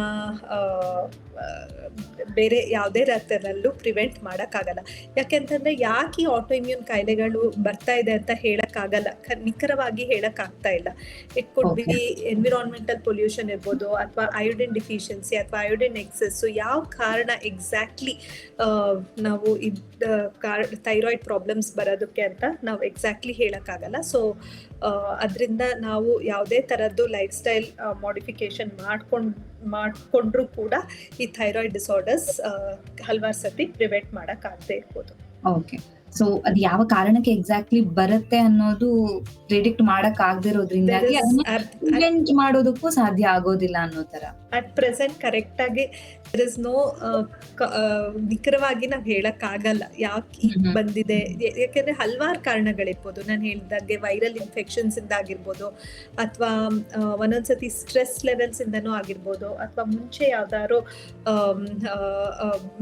ಬೇರೆ ಯಾವುದೇ ಥರಲ್ಲೂ ಪ್ರಿವೆಂಟ್ ಮಾಡೋಕ್ಕಾಗಲ್ಲ. ಯಾಕೆಂತಂದ್ರೆ ಯಾಕೆ ಈ ಆಟೋ ಇಮ್ಯೂನ್ ಕಾಯಿಲೆಗಳು ಬರ್ತಾ ಇದೆ ಅಂತ ಹೇಳಕ್ಕಾಗಲ್ಲ? ನಿಖರವಾಗಿ ಹೇಳಕ್ಕಾಗ್ತಾ ಇಲ್ಲ. It could be environmental pollution ಇರ್ಬೋದು ಅಥವಾ ಅಯೋಡಿನ್ ಡಿಫಿಷಿಯನ್ಸಿ ಅಥವಾ ಅಯೋಡಿನ್ ಎಕ್ಸಸ್ ಯಾವ ಕಾರಣ ಎಕ್ಸಾಕ್ಟ್ಲಿ ನಾವು ಥೈರಾಯ್ಡ್ ಪ್ರಾಬ್ಲಮ್ಸ್ ಬರೋದಕ್ಕೆ ಅಂತ ನಾವು ಎಕ್ಸಾಕ್ಟ್ಲಿ ಹೇಳಕ್ಕಾಗಲ್ಲ. ಸೊ ಅದರಿಂದ ನಾವು ಯಾವುದೇ ಥರದ್ದು ಲೈಫ್ ಸ್ಟೈಲ್ ಮಾಡಿಫಿಕೇಶನ್ ಮಾಡ್ಕೊಂಡು, ಮಾಡಿಕೊಂಡ್ರೂ ಕೂಡ ಈ ಥೈರಾಯ್ಡ್ ಡಿಸಾರ್ಡರ್ಸ್ ಹಲವಾರು ಸತಿ ಪ್ರಿವೆಂಟ್ ಮಾಡೋಕ್ಕಾಗದೇ ಇರ್ಬೋದು. ಓಕೆ ಸೊ ಅದ್ ಯಾವ ಕಾರಣಕ್ಕೆ ಎಕ್ಸಾಕ್ಟ್ಲಿ ಬರುತ್ತೆ ಅನ್ನೋದು ಪ್ರಿಡಿಕ್ಟ್ ಮಾಡಕ್ ಆಗದಿರೋದ್ರಿಂದಾಗಿ ಅದನ್ನ ಪ್ರಿವೆಂಟ್ ಮಾಡೋದಕ್ಕೂ ಸಾಧ್ಯ ಆಗೋದಿಲ್ಲ ಅನ್ನೋ ತರ. ಅಟ್ ಪ್ರೆಸೆಂಟ್ ಕರೆಕ್ಟ್ ಆಗಿ ದರ್ ಇಸ್ ನೋ ನಿಖರವಾಗಿ ನಾವು ಹೇಳಕ್ಕಾಗಲ್ಲ ಯಾಕೆ ಈಗ ಹ್ಮ್. ಬಂದಿದೆ. ಯಾಕಂದ್ರೆ ಯಾಕೆಂದ್ರೆ ಹಲವಾರು ಕಾರಣಗಳಿರ್ಬೋದು. ನಾನು ಹೇಳಿದಾಗೆ ವೈರಲ್ ಇನ್ಫೆಕ್ಷನ್ಸ್ ಇಂದ ಆಗಿರ್ಬೋದು ಅಥವಾ ಒಂದೊಂದ್ಸತಿ ಸ್ಟ್ರೆಸ್ ಲೆವೆಲ್ಸ್ ಇಂದನು ಆಗಿರ್ಬೋದು ಅಥವಾ ಮುಂಚೆ ಯಾವ್ದಾದ್ರು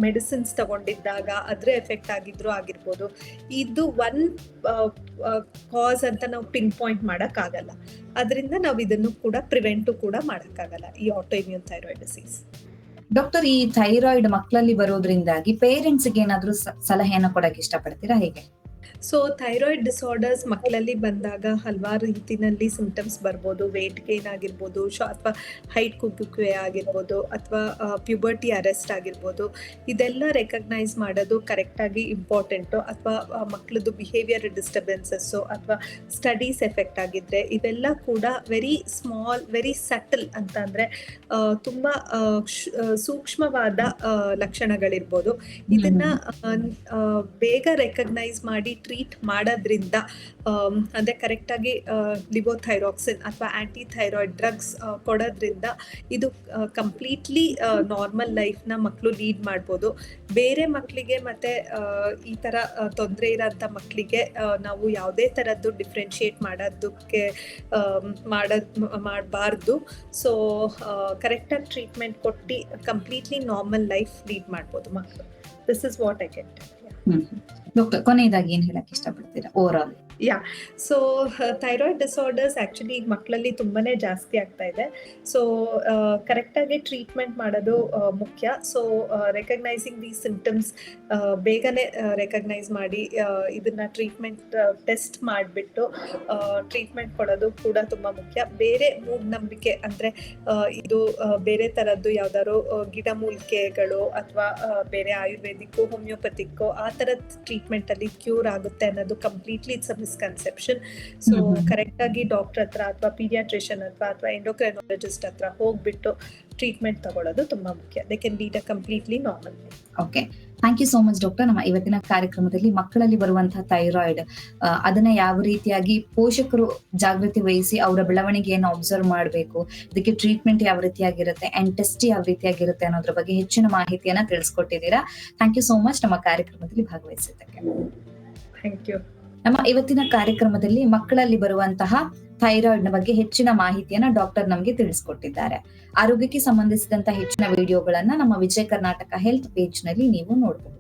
ಮೆಡಿಸಿನ್ಸ್ ತಗೊಂಡಿದ್ದಾಗ ಅದ್ರ ಎಫೆಕ್ಟ್ ಆಗಿದ್ರು ಆಗಿರ್ಬೋದು. ಇದು ಒನ್ ಕಾಸ್ ಅಂತ ನಾವು ಪಿನ್ ಪಾಯಿಂಟ್ ಮಾಡಕ್ಕಾಗಲ್ಲ. ಅದರಿಂದ ನಾವು ಇದನ್ನು ಕೂಡ ಪ್ರಿವೆಂಟು ಕೂಡ ಮಾಡಕ್ಕಾಗಲ್ಲ, ಈ autoimmune thyroid disease doctor ಈ ಥೈರಾಯ್ಡ್ ಮಕ್ಕಳಲ್ಲಿ ಬರೋದ್ರಿಂದಾಗಿ ಪೇರೆಂಟ್ಸ್ಗೆ ಏನಾದ್ರೂ ಸಲಹೆಯನ್ನು ಕೊಡಕ್ಕೆ ಕೊಡಕ್ ಇಷ್ಟಪಡ್ತೀರಾ ಹೇಗೆ? ಸೊ ಥೈರಾಯ್ಡ್ ಡಿಸಾರ್ಡರ್ಸ್ ಮಕ್ಕಳಲ್ಲಿ ಬಂದಾಗ ಹಲವಾರು ರೀತಿನಲ್ಲಿ ಸಿಂಪ್ಟಮ್ಸ್ ಬರ್ಬೋದು. ವೇಟ್ ಗೇನ್ ಆಗಿರ್ಬೋದು, ಶಾ ಅಥವಾ ಹೈಟ್ ಕುಗ್ಗುವಿಕೆ ಆಗಿರ್ಬೋದು, ಅಥವಾ ಪ್ಯೂಬರ್ಟಿ ಅರೆಸ್ಟ್ ಆಗಿರ್ಬೋದು. ಇದೆಲ್ಲ ರೆಕಗ್ನೈಸ್ ಮಾಡೋದು ಕರೆಕ್ಟಾಗಿ ಇಂಪಾರ್ಟೆಂಟು ಅಥವಾ ಮಕ್ಕಳದ್ದು ಬಿಹೇವಿಯರ್ ಡಿಸ್ಟರ್ಬೆನ್ಸಸ್ಸು ಅಥವಾ ಸ್ಟಡೀಸ್ ಎಫೆಕ್ಟ್ ಆಗಿದ್ರೆ ಇವೆಲ್ಲ ಕೂಡ ವೆರಿ ಸ್ಮಾಲ್ ವೆರಿ ಸಟಲ್ ಅಂತ ಅಂದರೆ ತುಂಬ ಸೂಕ್ಷ್ಮವಾದ ಲಕ್ಷಣಗಳಿರ್ಬೋದು. ಇದನ್ನ ಬೇಗ ರೆಕಗ್ನೈಸ್ ಮಾಡಿ ಟ್ರೀಟ್ ಮಾಡೋದ್ರಿಂದ ಅಂದರೆ ಕರೆಕ್ಟಾಗಿ ಲಿಬೋಥೈರಾಕ್ಸಿನ್ ಅಥವಾ ಆಂಟಿ ಥೈರಾಯ್ಡ್ ಡ್ರಗ್ಸ್ ಕೊಡೋದ್ರಿಂದ ಇದು ಕಂಪ್ಲೀಟ್ಲಿ ನಾರ್ಮಲ್ ಲೈಫ್ನ ಮಕ್ಕಳು ಲೀಡ್ ಮಾಡ್ಬೋದು. ಬೇರೆ ಮಕ್ಕಳಿಗೆ ಮತ್ತೆ ಈ ಥರ ತೊಂದರೆ ಇರೋಂಥ ಮಕ್ಕಳಿಗೆ ನಾವು ಯಾವುದೇ ಥರದ್ದು ಡಿಫ್ರೆನ್ಷಿಯೇಟ್ ಮಾಡೋದಕ್ಕೆ ಮಾಡೋದ್ ಮಾಡಬಾರ್ದು. ಸೊ ಕರೆಕ್ಟಾಗಿ ಟ್ರೀಟ್ಮೆಂಟ್ ಕೊಟ್ಟು ಕಂಪ್ಲೀಟ್ಲಿ ನಾರ್ಮಲ್ ಲೈಫ್ ಲೀಡ್ ಮಾಡ್ಬೋದು ಮಕ್ಕಳು this is what I get doctor ಕೊನೆಯದಾಗಿ ಏನ್ ಹೇಳಕ್ ಇಷ್ಟಪಡ್ತೀರಾ overall so thyroid disorders actually ಈಗ ಮಕ್ಕಳಲ್ಲಿ ತುಂಬಾನೇ ಜಾಸ್ತಿ ಆಗ್ತಾ ಇದೆ. ಸೊ ಕರೆಕ್ಟಾಗಿ ಟ್ರೀಟ್ಮೆಂಟ್ ಮಾಡೋದು ಮುಖ್ಯ. ಸೊ ರೆಕಗ್ನೈಸಿಂಗ್ ದಿ ಸಿಂಪ್ಟಮ್ಸ್ ಬೇಗನೆ ರೆಕಗ್ನೈಸ್ ಮಾಡಿ ಆ, ಇದನ್ನ ಟ್ರೀಟ್ಮೆಂಟ್ ಟೆಸ್ಟ್ ಮಾಡಿಬಿಟ್ಟು ಟ್ರೀಟ್ಮೆಂಟ್ ಕೊಡೋದು ಕೂಡ ತುಂಬ ಮುಖ್ಯ. ಬೇರೆ ಮೂಢನಂಬಿಕೆ ಅಂದರೆ ಇದು ಬೇರೆ ಥರದ್ದು ಯಾವ್ದಾದ್ರು ಗಿಡಮೂಲಿಕೆಗಳು ಅಥವಾ ಬೇರೆ ಆಯುರ್ವೇದಿಕ್ಕೋ ಹೋಮಿಯೋಪತಿಕ್ಕೋ ಆ ಥರದ ಟ್ರೀಟ್ಮೆಂಟಲ್ಲಿ ಕ್ಯೂರ್ ಆಗುತ್ತೆ ಅನ್ನೋದು completely it's misconception so hmm hmm. Correct ಆಗಿ ಡಾಕ್ಟರ್ ಹತ್ರ ಅಥವಾ ಪೀಡಿಯಾಟ್ರಿಷಿಯನ್ ಅಥವಾ ಅಥವಾ ಎಂಡೋಕ್ರೈನಾಲಜಿಸ್ಟ್ ಹತ್ರ ಹೋಗ್ಬಿಟ್ಟು ಟ್ರೀಟ್ಮೆಂಟ್ ತಗೊಳ್ಳೋದು ತುಂಬಾ ಮುಖ್ಯ. They can lead a completely normal okay thank you so much doctor ನಮ್ಮ ಇವತ್ತಿನ ಕಾರ್ಯಕ್ರಮದಲ್ಲಿ ಮಕ್ಕಳಲ್ಲಿ ಬರುವಂತಹ ಥೈರಾಯ್ಡ್ ಅದನ್ನ ಯಾವ ರೀತಿಯಾಗಿ ಪೋಷಕರು ಜಾಗೃತಿ ವಹಿಸಿ ಅವರ ಬೆಳವಣಿಗೆಯನ್ನು ಅಬ್ಸರ್ವ್ ಮಾಡಬೇಕು ಇದಕ್ಕೆ ಟ್ರೀಟ್ಮೆಂಟ್ ಯಾವ ರೀತಿಯಾಗಿರುತ್ತೆ ಅಂಡ್ ಟೆಸ್ಟ್ ಯಾವ ರೀತಿಯಾಗಿರುತ್ತೆ ಅನ್ನೋದ್ರ ಬಗ್ಗೆ ಹೆಚ್ಚಿನ ಮಾಹಿತಿಯನ್ನ ತಿಳಿಸ್ಕೊಟ್ಟಿದ್ದೀರಾ. ಥ್ಯಾಂಕ್ ಯು ಸೋ ಮಚ್ ನಮ್ಮ ಕಾರ್ಯಕ್ರಮದಲ್ಲಿ ಭಾಗವಹಿಸಿದ್ದಕ್ಕೆ. ಥ್ಯಾಂಕ್ ಯು ನಮ್ಮ ಇವತ್ತಿನ ಕಾರ್ಯಕ್ರಮದಲ್ಲಿ ಮಕ್ಕಳಲ್ಲಿ ಬರುವಂತಹ ಥೈರಾಯ್ಡ್ನ ಬಗ್ಗೆ ಹೆಚ್ಚಿನ ಮಾಹಿತಿಯನ್ನ ಡಾಕ್ಟರ್ ನಮಗೆ ತಿಳಿಸ್ಕೊಟ್ಟಿದ್ದಾರೆ. ಆರೋಗ್ಯಕ್ಕೆ ಸಂಬಂಧಿಸಿದಂತಹ ಹೆಚ್ಚಿನ ವಿಡಿಯೋಗಳನ್ನ ನಮ್ಮ ವಿಜಯ ಕರ್ನಾಟಕ ಹೆಲ್ತ್ ಪೇಜ್ನಲ್ಲಿ ನೀವು ನೋಡಬಹುದು.